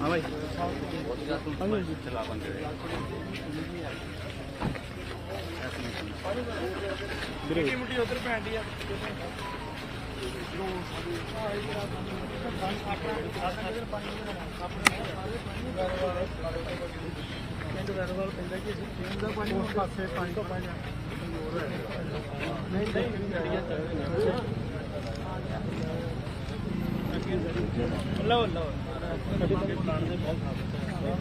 ਹਾਂ ਭਾਈ ਹਾਂਜੀ ਚਲਾ ਬੰਦੇ ਵੀਰੇ ਮੁੱਟੀ ਉਧਰ ਪੈਂਦੀ ਆ ਪਿੰਡ ਵੈਰਵਾਲ ਪੈਂਦਾ ਕਿ ਅਸੀਂ ਪੀਣ ਦਾ ਪਾਣੀ ਉਸ ਪਾਸੇ ਪਾਣੀ ਤੋਂ ਪਾਣੀ ਨਹੀਂ ਨਹੀਂ ਲਓ ਲਓ। ਕਦੀ ਕਦੀ ਪਲਾਨ ਦੇ ਬਹੁਤ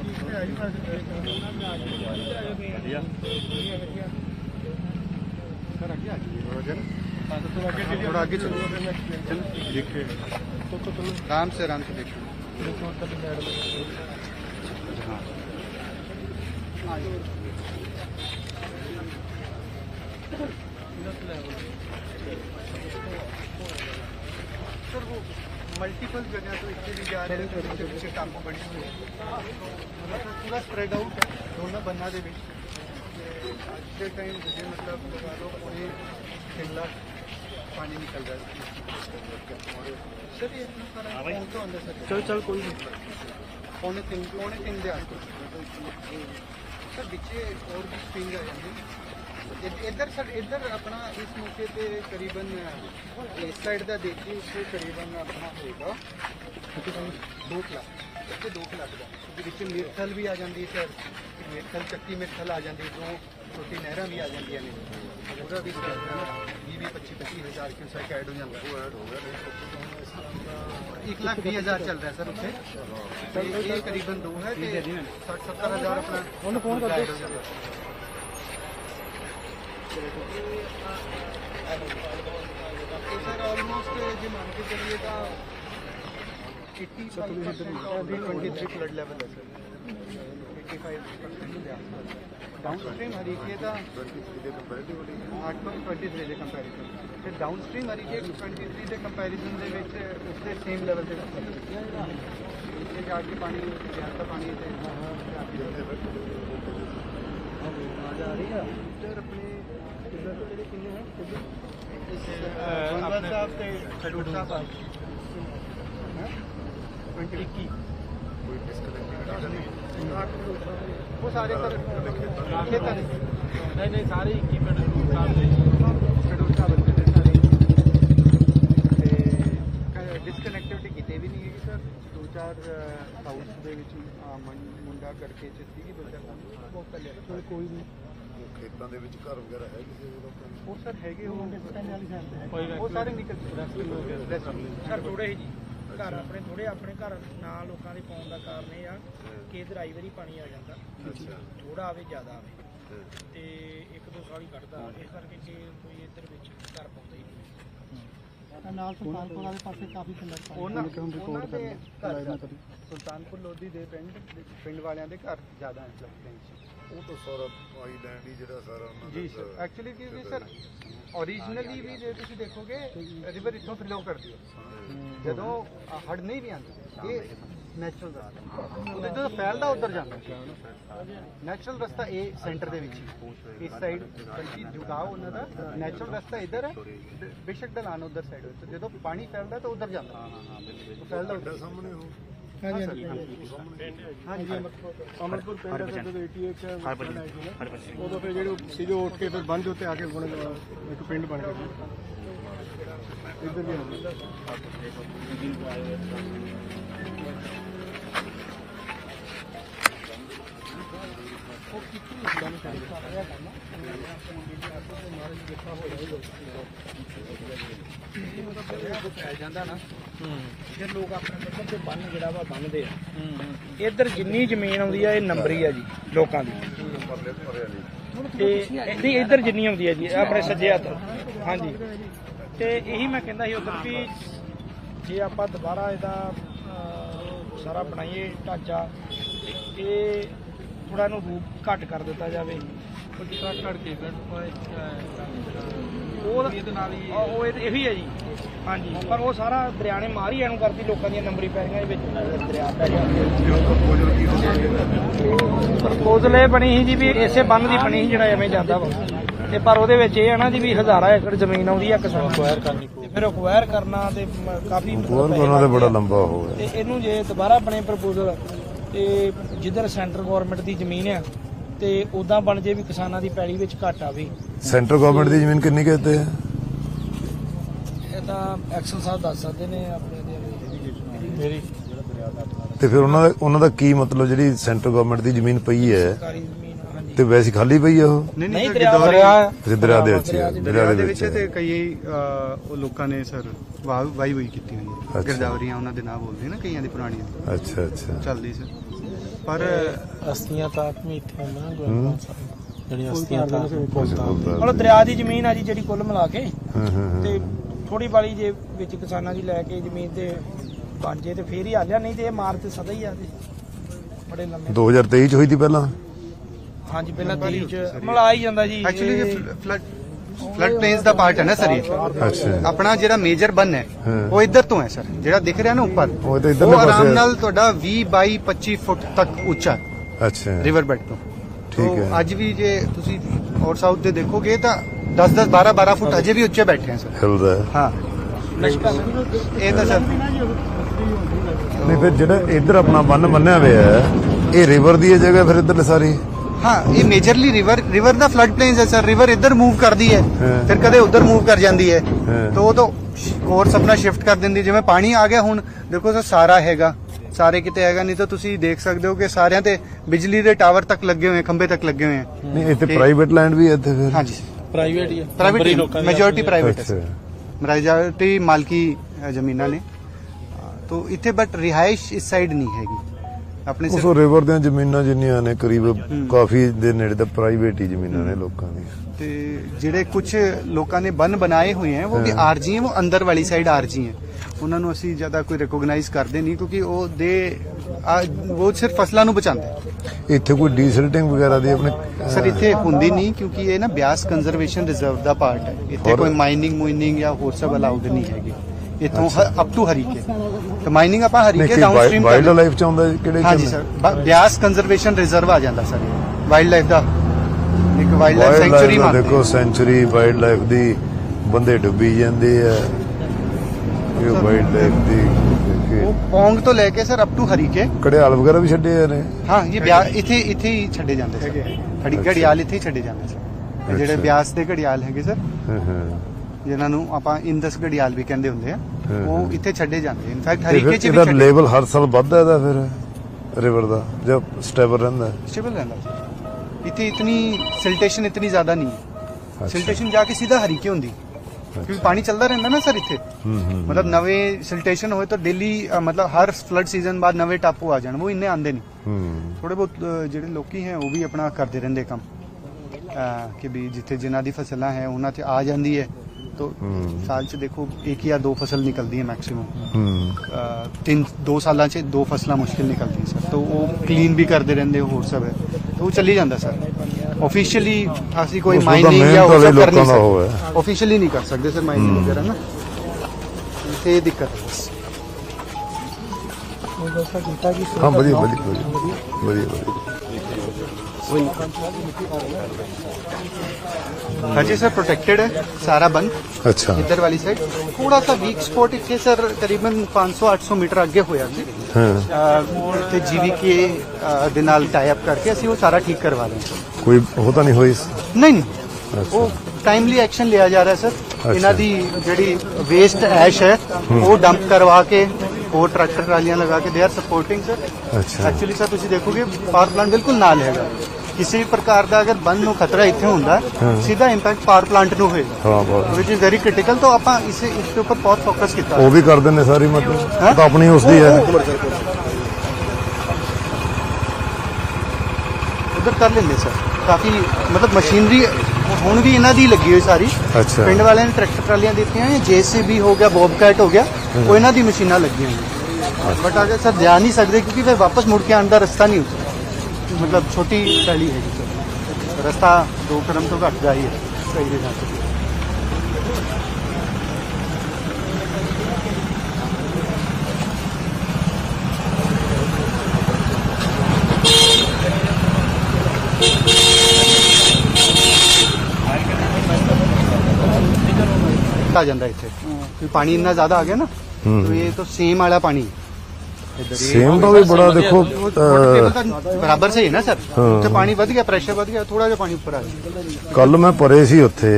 ਵਧੀਆ सर आगे आगे वजन थोड़ा आगे चलो चलो देखिए आराम से आराम से देखिए हाँ मल्टीपल जगह तो इतने भी जा रहे हैं छोटे छोटे टापू बने हुए हैं। पूरा स्प्रेड आउट है दोनों बना दे बीच आज के टाइम मुझे मतलब लगा लो पूरे शिमला पानी निकल रहा सर ये हाँ तो अंदर सर चल चल कोई नहीं। पौने तीन पौने तीन दे आसपास सर पीछे और भी स्पिंग आ जाएँगे ਇੱਧਰ ਸਰ ਇੱਧਰ ਆਪਣਾ ਇਸ ਮੌਕੇ ਤੇ ਕਰੀਬਨ ਇਸ ਸਾਈਡ ਦਾ ਦੇਖੀਏ ਇੱਥੇ ਕਰੀਬਨ ਆਪਣਾ ਹੋਏਗਾ। 2 ਲੱਖ ਇੱਥੇ 2 ਲੱਖ ਦਾ। ਵਿੱਚ ਮਿਰਥਲ ਵੀ ਆ ਜਾਂਦੀ ਸਰ ਮਿਰਥਲ ਚੱਕੀ ਮਿਰਥਲ ਆ ਜਾਂਦੀ ਦੋ ਛੋਟੀ ਨਹਿਰਾਂ ਵੀ ਆ ਜਾਂਦੀਆਂ ਨੇ। ਉਹਦਾ ਵੀ ਸਰ 20 20 25 25 ਹਜ਼ਾਰ ਕਿਊਸੈਕ ਐਡ ਹੋ ਜਾਂਦਾ। ਉਹ ਐਡ ਹੋ ਗਿਆ 1 ਲੱਖ 20 ਹਜ਼ਾਰ ਚੱਲ ਰਿਹਾ ਸਰ ਉੱਥੇ। ਤੇ ਇਹ ਕਰੀਬਨ ਦੋ ਹੈ ਤੇ 60 70 ਹਜ਼ਾਰ ਆਪਣਾ ਉਹਨੂੰ ਫੋਨ ਕਰ। ਦਿਓ। Add ਹੋ ਜਾਂਦਾ। ਤੇ ਸਰ ਆਲਮੋਸਟ ਜੇ ਮੰਨ ਕੇ ਚੱਲੀਏ ਤਾਂ 85% of the 23 flood level ਹੈ ਸਰ 85% ਦੇ ਆਸ-ਪਾਸ ਡਾਊਨਸਟ੍ਰੀਮ ਹਰੀਕੇ ਦਾ 8.23 ਦੇ ਕੰਪੈਰੀਜ਼ਨ ਤੇ ਡਾਊਨਸਟ੍ਰੀਮ ਹਰੀਕੇ 23 ਦੇ ਕੰਪੈਰੀਜ਼ਨ ਦੇ ਵਿੱਚ ਉਸਦੇ ਸੇਮ ਲੈਵਲ ਤੇ ਇੱਥੇ ਜਾ ਕੇ ਪਾਣੀ ਜ਼ਿਆਦਾ ਪਾਣੀ ਤੇ ਆ ਜਾ ਰਹੀ ਆ ਸਰ ਆਪਣੇ ਆਪਣੇ ਸਾਹਿਬ ਤੇ ਖਡੂਰ ਸਾਹਿਬ ਆ ਹੈ 21 ਉਹ ਸਾਰੇ ਸਰ ਖੇਤਾਂ ਦੇ ਨਹੀਂ। ਨਹੀਂ ਸਾਰੇ 21 ਪਿੰਡ ਨੂੰ ਸਾਹਿਬ ਦੇ ਖਡੂਰ ਸਾਹਿਬ ਦੇ ਸਾਰੇ। ਤੇ ਡਿਸਕਨੈਕਟੀਵਿਟੀ ਕਿਤੇ ਵੀ ਨਹੀਂ ਹੈਗੀ ਸਰ। ਦੋ ਚਾਰ ਹਾਊਸ ਦੇ ਵਿੱਚ ਮੁੰਡਾ ਕਰਕੇ ਚ ਸੀਗੀ ਦੋ ਚਾਰ ਕੱਲਿਆ ਚਲ ਕੋਈ ਨਹੀਂ। ਖੇਤਾਂ ਦੇ ਵਿੱਚ ਘਰ ਵਗੈਰਾ ਹੈ ਕਿਸੇ ਦੇ ਲੋਕਾਂ ਦੇ? ਉਹ ਸਰ ਹੈਗੇ ਉਹ ਕੋਈ ਉਹ ਸਾਰੇ ਨਿਕਲ Rescue ਹੋ ਗਏ। Rescue। ਘਰ ਥੋੜੇ ਹੀ ਜੀ। ਘਰ ਆਪਣੇ ਥੋੜੇ ਆਪਣੇ ਘਰ ਨਾਲ ਲੋਕਾਂ ਦੇ ਪਾਉਣ ਦਾ ਕਾਰਨ ਇਹ ਆ ਕਿ ਇਧਰ ਆਈ ਵਾਰੀ ਪਾਣੀ ਆ ਜਾਂਦਾ। ਅੱਛਾ। ਥੋੜਾ ਆਵੇ ਜ਼ਿਆਦਾ ਆਵੇ। ਤੇ ਤੇ ਇੱਕ ਦੋ ਸਾਲ ਹੀ ਕੱਢਦਾ। ਇਸ ਕਰਕੇ ਕਿ ਕੋਈ ਇੱਧਰ ਵਿੱਚ ਘਰ ਪਾਉਂਦਾ ਹੀ ਨਹੀਂ। ਨਾਲ ਸੁਲਤਾਨਪੁਰ ਵਾਲੇ ਪਾਸੇ ਕਾਫੀ ਪਿੰਡਾਂ ਚ ਉਹਨਾਂ ਉਹਨਾਂ ਦੇ ਘਰ। ਸੁਲਤਾਨਪੁਰ ਲੋਧੀ ਦੇ ਪਿੰਡ ਪਿੰਡ ਵਾਲਿਆਂ ਦੇ ਘਰ ਜ਼ਿਆਦਾ ਹੈ ਲੱਗਦੇ ਉਹ ਤਾਂ ਸਾਰਾ ਆਈਲੈਂਡ ਹੀ ਜਿਹੜਾ ਸਾਰਾ ਉਹਨਾਂ ਜੀ ਦਾ ਸਰ ਐਕਚੁਅਲੀ ਕੀ ਸੀ ਸਰ ਓਰੀਜਨਲੀ ਵੀ ਜੇ ਤੁਸੀਂ ਦੇਖੋਗੇ ਰਿਵਰ ਇੱਥੋਂ ਫਲੋ ਕਰਦੀ ਹੈ। ਜਦੋਂ ਹੜ ਨਹੀਂ ਵੀ ਆਉਂਦੀ ਇਹ ਨੈਚੁਰਲ ਰਸਤਾ ਉਹਦੇ ਜਦੋਂ ਫੈਲਦਾ ਉਧਰ ਜਾਂਦਾ ਨੈਚੁਰਲ ਰਸਤਾ ਇਹ ਸੈਂਟਰ ਦੇ ਵਿੱਚ ਹੀ ਇਸ ਸਾਈਡ ਬਲਕਿ ਝੁਕਾਓ ਉਹਨਾਂ ਦਾ ਨੈਚੁਰਲ ਰਸਤਾ ਇੱਧਰ ਹੈ। ਤੇ ਬੇਸ਼ੱਕ ਢਲਾਨ ਉਧਰ ਸਾਈਡ ਵਿੱਚ ਜਦੋਂ ਪਾਣੀ ਫੈਲਦਾ ਤਾਂ ਉਧਰ ਜਾਂਦਾ ਹਾਂ। ਹਾਂ ਬਿਲਕੁਲ। ਫੈਲਦਾ ਉੱਧਰ। ਸਾਹਮਣੇ ਹੋ। ਅਮਰਪੁਰ ਪਿੰਡ ਦਾ ਜਦੋਂ 88 ਚ flood ਆਈ ਸੀ ਨਾ, ਉਦੋਂ ਫਿਰ ਜਿਹੜੇ ਸੀਗੇ ਉਹ ਉੱਠ ਕੇ ਫਿਰ ਬੰਦ ਉੱਤੇ ਆ ਕੇ ਹੁਣ ਇੱਕ ਪਿੰਡ ਬਣ ਗਿਆ ਸੀ। ਇੱਧਰ ਵੀ ਆ ਪੈ ਜਾਂਦਾ ਨਾ ਫਿਰ ਲੋਕ ਆਪਣੇ ਪੱਧਰ ਤੇ ਬੰਨ ਜਿਹੜਾ ਵਾ ਬੰਨਦੇ ਆ। ਇੱਧਰ ਜਿੰਨੀ ਜ਼ਮੀਨ ਆਉਂਦੀ ਆ ਇਹ ਨੰਬਰੀ ਆ ਜੀ ਲੋਕਾਂ ਦੀ। ਤੇ ਇਹਦੀ ਇੱਧਰ ਜਿੰਨੀ ਆਉਂਦੀ ਹੈ ਜੀ ਆਪਣੇ ਸੱਜੇ ਹੱਥ। ਹਾਂਜੀ। ਤੇ ਇਹੀ ਮੈਂ ਕਹਿੰਦਾ ਸੀ ਉਧਰ ਵੀ ਜੇ ਆਪਾਂ ਦੁਬਾਰਾ ਇਹਦਾ ਸਾਰਾ ਬਣਾਈਏ ਢਾਂਚਾ ਇਹ ਥੋੜਾ ਇਹਨੂੰ ਰੂਪ ਘੱਟ ਕਰ ਦਿੱਤਾ ਜਾਵੇ। ਘੜ ਕੇ ਉਹ ਇਹਦੇ ਨਾਲ ਹੀ ਉਹ ਇਹ ਇਹੀ ਹੈ ਜੀ। ਹਾਂਜੀ। ਪਰ ਉਹ ਸਾਰਾ ਦਰਿਆ ਨੇ ਮਾਰ ਹੀ ਇਹਨੂੰ ਕਰਦੀ ਲੋਕਾਂ ਦੀਆਂ ਨੰਬਰੀ ਪੈਰੀਆਂ ਦੇ ਵਿੱਚ। ਦਰਿਆ ਪੈ ਗਿਆ। ਜੋ ਪ੍ਰਪੋਜ਼ਲ ਇਹ ਬਣੀ ਸੀ ਜੀ ਵੀ ਇਸੇ ਬੰਨ ਦੀ ਬਣੀ ਸੀ ਜਿਹੜਾ ਐਵੇਂ ਜਾਂਦਾ ਵਾ। ਤੇ ਪਰ ਉਹਦੇ ਵਿੱਚ ਇਹ ਹੈ ਨਾ ਜੀ ਵੀ ਹਜ਼ਾਰਾਂ ਏਕੜ ਜ਼ਮੀਨ ਆਉਂਦੀ ਆ ਕਿਸਾਨ ਸਕੁਆਇਰ ਕਰਨੀ ਪਊ। ਫਿਰ ਅਕਵਾਇਰ ਕਰਨਾ ਤੇ ਕਾਫੀ ਪੈਸੇ ਕਰਨਾ ਤੇ ਬੜਾ ਆ। ਲੰਬਾ ਹੋ ਗਿਆ। ਤੇ ਇਹਨੂੰ ਜੇ ਦੁਬਾਰਾ ਬਣੇ ਪ੍ਰਪੋਜ਼ਲ ਤੇ ਜਿੱਧਰ ਸੈਂਟਰ ਗਵਰਨਮੈਂਟ ਦੀ ਜ਼ਮੀਨ ਆ ਤੇ ਉਦਾਂ ਬਣ ਜੇ ਵੀ ਕਿਸਾਨਾਂ ਦੀ ਪੈਲੀ ਵਿੱਚ ਘਾਟ ਆਵੇ। ਸੈਂਟਰ ਗਵਰਨਮੈਂਟ ਦੀ ਜ਼ਮੀਨ ਕਿੰਨੀ ਕਹਤੇ ਹੈ ਇਹ ਤਾਂ ਐਕਸਲ ਸਾਹਿਬ ਦੱਸ ਸਕਦੇ ਨੇ ਆਪਣੇ ਦੇ ਮੇਰੀ ਤੇ ਫਿਰ ਉਹਨਾਂ ਦਾ ਉਹਨਾਂ ਦਾ ਕੀ ਮਤਲਬ ਜਿਹੜੀ ਸੈਂਟਰ ਗਵਰਨਮੈਂਟ ਦੀ ਜ਼ਮੀਨ ਪਈ ਹੈ? ਸਰਕਾਰੀ ਜ਼ਮੀਨ ਹਾਂਜੀ। ਤੇ ਵੈਸੇ ਖਾਲੀ ਪਈ ਹੈ ਉਹ? ਨਹੀਂ ਦਰਿਆ ਦਰਿਆ ਦੇ ਵਿੱਚ ਹੈ, ਦਰਿਆ ਦੇ ਵਿੱਚ ਤੇ। ਕਈ ਉਹ ਲੋਕਾਂ ਨੇ ਸਰ ਵਾਈ ਹੋਈ ਕੀਤੀ ਹੋਈ ਹੈ। ਗਿਰਦਾਵਰੀਆਂ ਉਹਨਾਂ ਦੇ ਨਾਂ ਬੋਲਦੇ ਨਾ ਕਈਆਂ ਦੀ ਪੁਰਾਣੀਆਂ। ਅੱਛਾ ਅੱਛਾ। ਚੱਲਦੀ ਸਰ। ਪਰ ਅਸਤੀਆਂ ਤਾਂ ਆਤਮੀ ਇੱਥੇ ਨਾ। ਗੋਇੰਦਵਾਲ ਸਾਹਿਬ। ਅਸਤੀਆਂ ਮਤਲਬ ਦਰਿਆ ਦੀ ਜ਼ਮੀਨ ਆ ਜੀ ਜਿਹੜੀ ਕੁੱਲ ਮਿਲਾ ਕੇ। ਹਾਂ ਹਾਂ ਹਾਂ। ਤੇ ਥੋੜੀ ਬਾਲੀ ਜੇ ਵਿੱਚ ਕਿਸਾਨਾਂ ਦੀ ਲੈ ਕੇ ਜ਼ਮੀਨ ਤੇ ਬਣ ਜੇ ਤੇ ਫੇਰ ਹੀ ਹਾਲਿਆ ਨਹੀਂ ਤੇ ਇਹ ਮਾਰ ਤੇ ਸਦਾ ਹੀ ਆ ਤੇ ਬੜੇ ਲੰਮੇ 2023 ਚ ਹੋਈ ਸੀ ਪਹਿਲਾਂ? ਹਾਂਜੀ ਪਹਿਲਾਂ 23 ਚ ਮਲਾ ਹੀ ਜਾਂਦਾ ਜੀ ਐਕਚੁਅਲੀ ਇਹ- ਫਲੱਡ ਫਲੱਡ ਪਲੇਨਸ ਦਾ ਪਾਰਟ ਹੈ ਨਾ ਸਰ ਇਹ। ਅੱਛਾ। ਆਪਣਾ ਜਿਹੜਾ ਮੇਜਰ ਬੰਨ ਹੈ ਹਾਂ। ਉਹ ਇੱਧਰ ਤੋਂ ਹੈ ਸਰ। ਜਿਹੜਾ ਦਿਖ ਰਿਹਾ ਨਾ ਉੱਪਰ ਉਹ ਤਾਂ ਇੱਧਰਲੇ ਉਹ ਆਰਾਮ ਪਾਸੇ ਹੈ। ਨਾਲ ਤੁਹਾਡਾ 20 22 25 ਫੁੱਟ ਤੱਕ ਉੱਚਾ ਅੱਛਾ। ਰਿਵਰ ਬੈਡ ਤੋਂ। ਠੀਕ ਹੈ। ਅੱਜ ਵੀ ਜੇ ਤੁਸੀਂ ਔਰ ਸਾਊਥ ਦੇ ਦੇਖੋਗੇ ਤਾਂ 10 10 12 12 ਫੁੱਟ ਅਜੇ ਵੀ ਉੱਚੇ ਬੈਠੇ ਹਨ ਸਰ। ਹਿਲਦਾ ਹੈ। ਹਾਂ। ਇਹ ਤਾਂ ਸਰ। ਨਹੀਂ ਫਿਰ ਜਿਹੜਾ ਇੱਧਰ ਆਪਣਾ ਬੰਨ ਬੰਨਿਆ ਹੋਇਆ ਹੈ ਇਹ ਰਿਵਰ ਦੀ ਹੈ ਜਗ੍ਹਾ ਫਿਰ ਇੱਧਰ ਸਾਰੀ? ਹਾਂ ਇਹ ਮੇਜਰਲੀ ਰਿਵਰ ਰਿਵਰ ਦਾ ਫਲੱਡ ਪਲੇਨਸ ਹੈ ਸਰ ਰਿਵਰ ਇੱਧਰ ਮੂਵ ਕਰਦੀ ਹੈ ਹਾਂ। ਫਿਰ ਕਦੇ ਉੱਧਰ ਮੂਵ ਕਰ ਜਾਂਦੀ ਹੈ। ਹਾਂ। ਤਾਂ ਉਹ ਤਾਂ ਕੋਰਸ ਆਪਣਾ ਸ਼ਿਫਟ ਕਰ ਦਿੰਦੀ ਜਿਵੇਂ ਪਾਣੀ ਆ ਗਿਆ ਹੁਣ ਦੇਖੋ ਸਰ ਸਾਰਾ ਹੈਗਾ। ਸਾਰੇ ਕਿਤੇ ਹੈਗਾ ਨਹੀਂ ਤਾਂ ਤੁਸੀਂ ਦੇਖ ਸਕਦੇ ਹੋ ਕਿ ਸਾਰਿਆਂ ਤੇ ਬਿਜਲੀ ਦੇ ਟਾਵਰ ਤੱਕ ਲੱਗੇ ਹੋਏ ਖੰਭੇ ਤੱਕ ਲੱਗੇ ਹੋਏ ਹੈ ਨਹੀਂ ਇੱਥੇ ਪ੍ਰਾਈਵੇਟ ਲੈਂਡ ਵੀ ਹੈ ਇੱਥੇ ਫਿਰ। ਹਾਂਜੀ। ਪ੍ਰਾਈਵੇਟ ਹੀ ਬੜੀ ਪ੍ਰਾਈਵੇਟ ਲੋਕਾਂ ਦੀ ਮੈਜੋਰਿਟੀ ਪ੍ਰਾਈਵੇਟ ਹੈ ਮੈਜੋਰਿਟੀ ਮਾਲਕੀ ਜ਼ਮੀਨਾਂ ਨੇ। तो ਇੱਥੇ ਬਟ ਰਿਹਾਇਸ਼ ਇਸ ਸਾਈਡ ਨਹੀਂ ਹੈਗੀ। ਆਪਣੇ ਉਸ ਰਿਵਰ ਦੀਆਂ ਜ਼ਮੀਨਾਂ ਜਿੰਨੀਆਂ ਨੇ ਕਰੀਬ ਕਾਫੀ ਦੇ ਨੇੜੇ ਤਾਂ ਪ੍ਰਾਈਵੇਟ ਹੀ ਜ਼ਮੀਨਾਂ ਨੇ ਲੋਕਾਂ ਦੀਆਂ ਤੇ ਜਿਹੜੇ ਕੁਝ ਲੋਕਾਂ ਨੇ ਬੰਨ ਬਣਾਏ ਹੋਏ ਹੈ ਉਹ ਵੀ ਆਰਜੀ ਹੈ ਉਹ ਅੰਦਰ ਵਾਲੀ ਸਾਈਡ ਆਰਜੀ ਹੈ। ਉਹਨਾਂ ਨੂੰ ਅਸੀਂ ਜ਼ਿਆਦਾ ਕੋਈ ਰਿਕੋਗਨਾਈਜ਼ ਕਰਦੇ ਨਹੀਂ ਕਿਉਂਕਿ ਉਹ ਦੇ ਉਹ ਸਿਰਫ ਫਸਲਾਂ ਨੂੰ ਬਚਾਉਂਦੇ। ਇੱਥੇ ਕੋਈ ਡੀਸਲਟਿੰਗ ਵਗੈਰਾ ਦੀ ਆਪਣੇ ਸਰ ਇੱਥੇ ਹੁੰਦੀ ਨਹੀਂ ਕਿਉਂਕਿ ਇਹ ਨਾ ਬਿਆਸ ਕੰਜ਼ਰਵੇਸ਼ਨ ਰਿਜ਼ਰਵ ਦਾ ਪਾਰਟ ਹੈ। ਇੱਥੇ? ਕੋਈ ਮਾਈਨਿੰਗ ਮੁਈਨਿੰਗ ਜਾਂ ਹੋਰ ਸਭ ਅਲਾਉਡ ਨਹੀਂ ਹੈਗੀ। ਇਥੋਂ ਅਪ ਟੂ ਹਰੀਕੇ ਤੇ ਮਾਈਨਿੰਗ ਆਪਾਂ ਹਰੀਕੇ ਡਾਊਨਸਟ੍ਰੀਮ ਵਾਈਲਡ ਲਾਈਫ ਚ ਆਉਂਦਾ ਕਿਹੜੇ ਹਾਂਜੀ ਸਰ ਬਿਆਸ ਕੰਜ਼ਰਵੇਸ਼ਨ ਰਿਜ਼ਰਵ ਆ ਜਾਂਦਾ ਸਰ ਵਾਈਲਡ ਲਾਈਫ ਦਾ। ਇੱਕ ਵਾਈਲਡ ਲਾਈਫ ਸੈਂਚੁਰੀ ਮੰਨਦੇ ਦੇਖੋ ਸੈਂਚੁਰੀ ਵਾਈਲਡ ਲਾਈਫ ਦੀ ਬੰਦੇ ਡੁੱਬੀ ਜਾਂਦੇ ਆ। ਇਹ ਵਾਈਲਡ ਲਾਈਫ ਦੀ। ਉਹ ਪੌਂਗ ਤੋਂ ਲੈ ਕੇ ਸਰ ਅਪ ਟੂ ਹਰੀਕੇ ਘੜਿਆਲ ਵਗੈਰਾ ਵੀ ਛੱਡੇ ਆ ਨੇ? ਹਾਂ ਇਹ ਬਿਆ ਇੱਥੇ ਇੱਥੇ ਹੀ ਛੱਡੇ ਜਾਂਦੇ ਸਰ ਖੜੀ ਘੜਿਆਲ ਇੱਥੇ ਹੀ ਛੱਡੇ ਜਾਂਦੇ ਸਰ ਜਿਹੜੇ। ਬਿਆਸ ਦੇ ਘੜਿਆਲ ਹੈਗੇ ਸਰ ਹਾਂ ਹਾਂ। ਜਿਨ੍ਹਾਂ ਨੂੰ ਆਪਾਂ ਇੰਦਸ ਘੜਿਆਲ ਵੀ ਕਹਿੰਦੇ ਹੁੰਦੇ ਆ। ਉਹ। ਇੱਥੇ ਛੱਡੇ ਜਾਂਦੇ ਇਨਫੈਕਟ ਤੇ ਹਰੀਕੇ ਚ ਵੀ ਇਹਦਾ ਲੈਵਲ ਹਰ ਸਾਲ ਵੱਧਦਾ ਇਹਦਾ ਫਿਰ ਰਿਵਰ ਦਾ ਜਾਂ ਸਟੇਬਲ ਰਹਿੰਦਾ? ਸਟੇਬਲ ਰਹਿੰਦਾ। ਇੱਥੇ ਇਤਨੀ ਸਿਲਟੇਸ਼ਨ ਇਤਨੀ ਜ਼ਿਆਦਾ ਨਹੀਂ ਹੈ। ਸਿਲਟੇਸ਼ਨ ਜਾ ਕੇ ਸਿੱਧਾ ਹਰੀਕੇ ਹੁੰਦੀ। ਕਿਉਂਕਿ ਪਾਣੀ ਚੱਲਦਾ ਰਹਿੰਦਾ ਨਾ ਸਰ ਇੱਥੇ। ਮਤਲਬ ਨਵੇਂ ਸਿਲਟੇਸ਼ਨ ਹੋਏ ਤਾਂ ਡੇਲੀ ਮਤਲਬ ਹਰ ਫਲੱਡ ਸੀਜ਼ਨ ਬਾਅਦ ਨਵੇਂ ਟਾਪੂ ਆ ਜਾਣ। ਉਹ ਇੰਨੇ ਆਂਦੇ ਨਹੀਂ। ਥੋੜੇ ਬਹੁਤ ਜਿਹੜੇ ਲੋਕੀ ਹੈ ਉਹ ਵੀ ਆਪਣਾ ਕਰਦੇ ਰਹਿੰਦੇ ਕੰਮ। ਕਿ ਵੀ ਜਿੱਥੇ ਜਿਨ੍ਹਾਂ ਦੀ ਫਸਲਾਂ ਹੈ ਉਹਨਾਂ 'ਚ ਆ ਜਾਂਦੀ ਹੈ। ਤਾਂ ਹੂੰ। ਸਾਲ 'ਚ ਦੇਖੋ ਇੱਕ ਜਾਂ ਦੋ ਫਸਲ ਨਿਕਲਦੀ ਹੈ ਮੈਕਸਿਮਮ ਹੂੰ ਤਿੰਨ ਦੋ ਸਾਲਾਂ 'ਚ ਦੋ ਫਸਲਾਂ ਮੁਸ਼ਕਿਲ ਨਿਕਲਦੀਆਂ ਸਰ ਤਾਂ ਉਹ ਕਲੀਨ ਵੀ ਕਰਦੇ ਰਹਿੰਦੇ ਹੋਰ ਸਭ ਹੈ ਤਾਂ ਉਹ ਚੱਲੀ ਜਾਂਦਾ ਸਰ ਆਫੀਸ਼ੀਅਲੀ ਅਸੀਂ ਕੋਈ ਉਸ ਦਾ ਮਾਈਨਿੰਗ ਮਿਹਨਤ ਜਾਂ ਉਹ ਵਾਲੇ ਸਭ ਕਰ ਨਹੀਂ ਲੋਕਾਂ ਦਾ ਉਹ ਹੈ। ਸਕਦੇ ਆਫੀਸ਼ੀਅਲੀ ਨਹੀਂ ਕਰ ਸਕਦੇ ਸਰ ਮਾਈਨਿੰਗ ਵਗੈਰਾ ਨਾ ਤੇ ਇਹ ਦਿੱਕਤ ਹੈ ਬਸ ਹਾਂ ਵਧੀਆ ਵਧੀਆ ਵਧੀਆ ਵਧੀਆ ਵਧੀਆ ਹਾਂਜੀ ਸਰ ਪ੍ਰੋਟੈਕਟਡ ਹੈ ਸਾਰਾ ਬੰਦ ਅੱਛਾ ਇੱਧਰ ਵਾਲੀ ਸਾਈਡ ਥੋੜਾ ਸਾ ਵੀਕ ਸਪੌਟ ਇੱਥੇ ਸਰ ਕਰੀਬਨ 500 800 ਮੀਟਰ ਅੱਗੇ ਹੋਇਆ ਸੀ ਹਾਂ ਤੇ ਜੀਵੀਕੇ ਦੇ ਨਾਲ ਟਾਈ ਅਪ ਕਰਕੇ ਅਸੀਂ ਉਹ ਸਾਰਾ ਠੀਕ ਕਰਵਾ ਹਾਂ ਕੋਈ ਉਹ ਤਾਂ ਨਹੀਂ ਹੋਈ ਨਹੀਂ ਨਹੀਂ ਉਹ ਟਾਈਮਲੀ ਐਕਸ਼ਨ ਲਿਆ ਜਾ ਰਿਹਾ ਸਰ ਇਹਨਾਂ ਦੀ ਜਿਹੜੀ ਵੇਸਟ ਐਸ਼ ਹੈ ਉਹ ਡੰਪ ਕਰਵਾ ਕੇ ਉਹ ਟਰੈਕਟਰ ਟਰਾਲੀਆਂ ਲਗਾ ਕੇ ਦੇ ਆਰ ਸਪੋਰਟਿੰਗ ਸਰ ਅੱਛਾ ਐਕਚੁਅਲੀ ਸਰ ਤੁਸੀਂ ਦੇਖੋਗੇ ਪਾਵਰ ਪਲਾਂਟ ਬਿਲਕੁਲ ਨਾਲ ਹੈਗਾ ਕਿਸੇ ਵੀ ਪ੍ਰਕਾਰ ਦਾ ਅਗਰ ਬੰਦ ਨੂੰ ਖਤਰਾ ਇੱਥੇ ਹੁੰਦਾ ਸਿੱਧਾ ਇੰਪੈਕਟ ਪਾਵਰ ਪਲਾਂਟ ਨੂੰ ਹੋਏਗਾ ਹਾਂ ਬਹੁਤ। ਵਿਚ ਇਜ਼ ਵੈਰੀ ਕ੍ਰਿਟੀਕਲ ਤਾਂ ਆਪਾਂ ਇਸੇ ਇਸ ਦੇ ਉੱਪਰ ਬਹੁਤ ਫੋਕਸ ਕੀਤਾ। ਉਹ ਵੀ ਕਰ ਦਿੰਦੇ ਸਾਰੀ ਮਤਲਬ? ਉਹ ਤਾਂ ਆਪਣੀ ਉਸ ਦੀ ਹੈ। ਉਧਰ ਕਰ ਲੈਂਦੇ ਸਰ ਕਾਫੀ ਮਤਲਬ ਮਸ਼ੀਨਰੀ ਹੁਣ ਵੀ ਇਹਨਾਂ ਦੀ ਲੱਗੀ ਹੋਈ ਸਾਰੀ। ਪਿੰਡ ਵਾਲਿਆਂ ਨੇ ਟਰੈਕਟਰ ਟਰਾਲੀਆਂ ਦਿੱਤੀਆਂ ਜਾਂ ਜੇਸੀਬੀ ਹੋ ਗਿਆ ਬੋਬਕੈਟ ਹੋ ਗਿਆ ਉਹ ਇਹਨਾਂ ਦੀ ਮਸ਼ੀਨਾਂ ਲੱਗੀਆਂ ਹੋਈਆਂ। ਬਟ ਅਗਰ ਸਰ ਜਾ ਨਹੀਂ ਸਕਦੇ ਕਿਉਂਕਿ ਫਿਰ ਵਾਪਸ ਮੁੜ ਕੇ ਆਉਣ ਦਾ ਰਸਤਾ ਨਹੀਂ ਹੁੰਦਾ। ਮਤਲਬ ਛੋਟੀ ਟਰਾਲੀ ਹੈਗੀ ਸਰ ਰਸਤਾ ਦੋ ਕਦਮ ਤੋਂ ਘੱਟ ਜਾ ਹੀ ਹੈ ਸਹੀ ਦੇ ਨਾਲ ਫਲੱਟ ਆ ਜਾਂਦਾ ਇੱਥੇ ਕਿ ਪਾਣੀ ਇੰਨਾ ਜ਼ਿਆਦਾ ਆ ਗਿਆ ਨਾ ਹੂੰ। तो ये तो सेम वाला पानी ਸੇਮ ਦਾ ਵੀ ਬੜਾ ਦੇਖੋ ਬਰਾਬਰ ਸਹੀ ਹੈ ਨਾ ਸਰ। ਹਾਂ। ਉੱਥੇ ਪਾਣੀ ਵਧ ਗਿਆ ਪ੍ਰੈਸ਼ਰ ਵਧ ਗਿਆ ਥੋੜਾ ਜਿਹਾ ਪਾਣੀ ਉੱਪਰ ਆ ਗਿਆ। ਕੱਲ ਮੈਂ ਪਰੇ ਸੀ ਉੱਥੇ।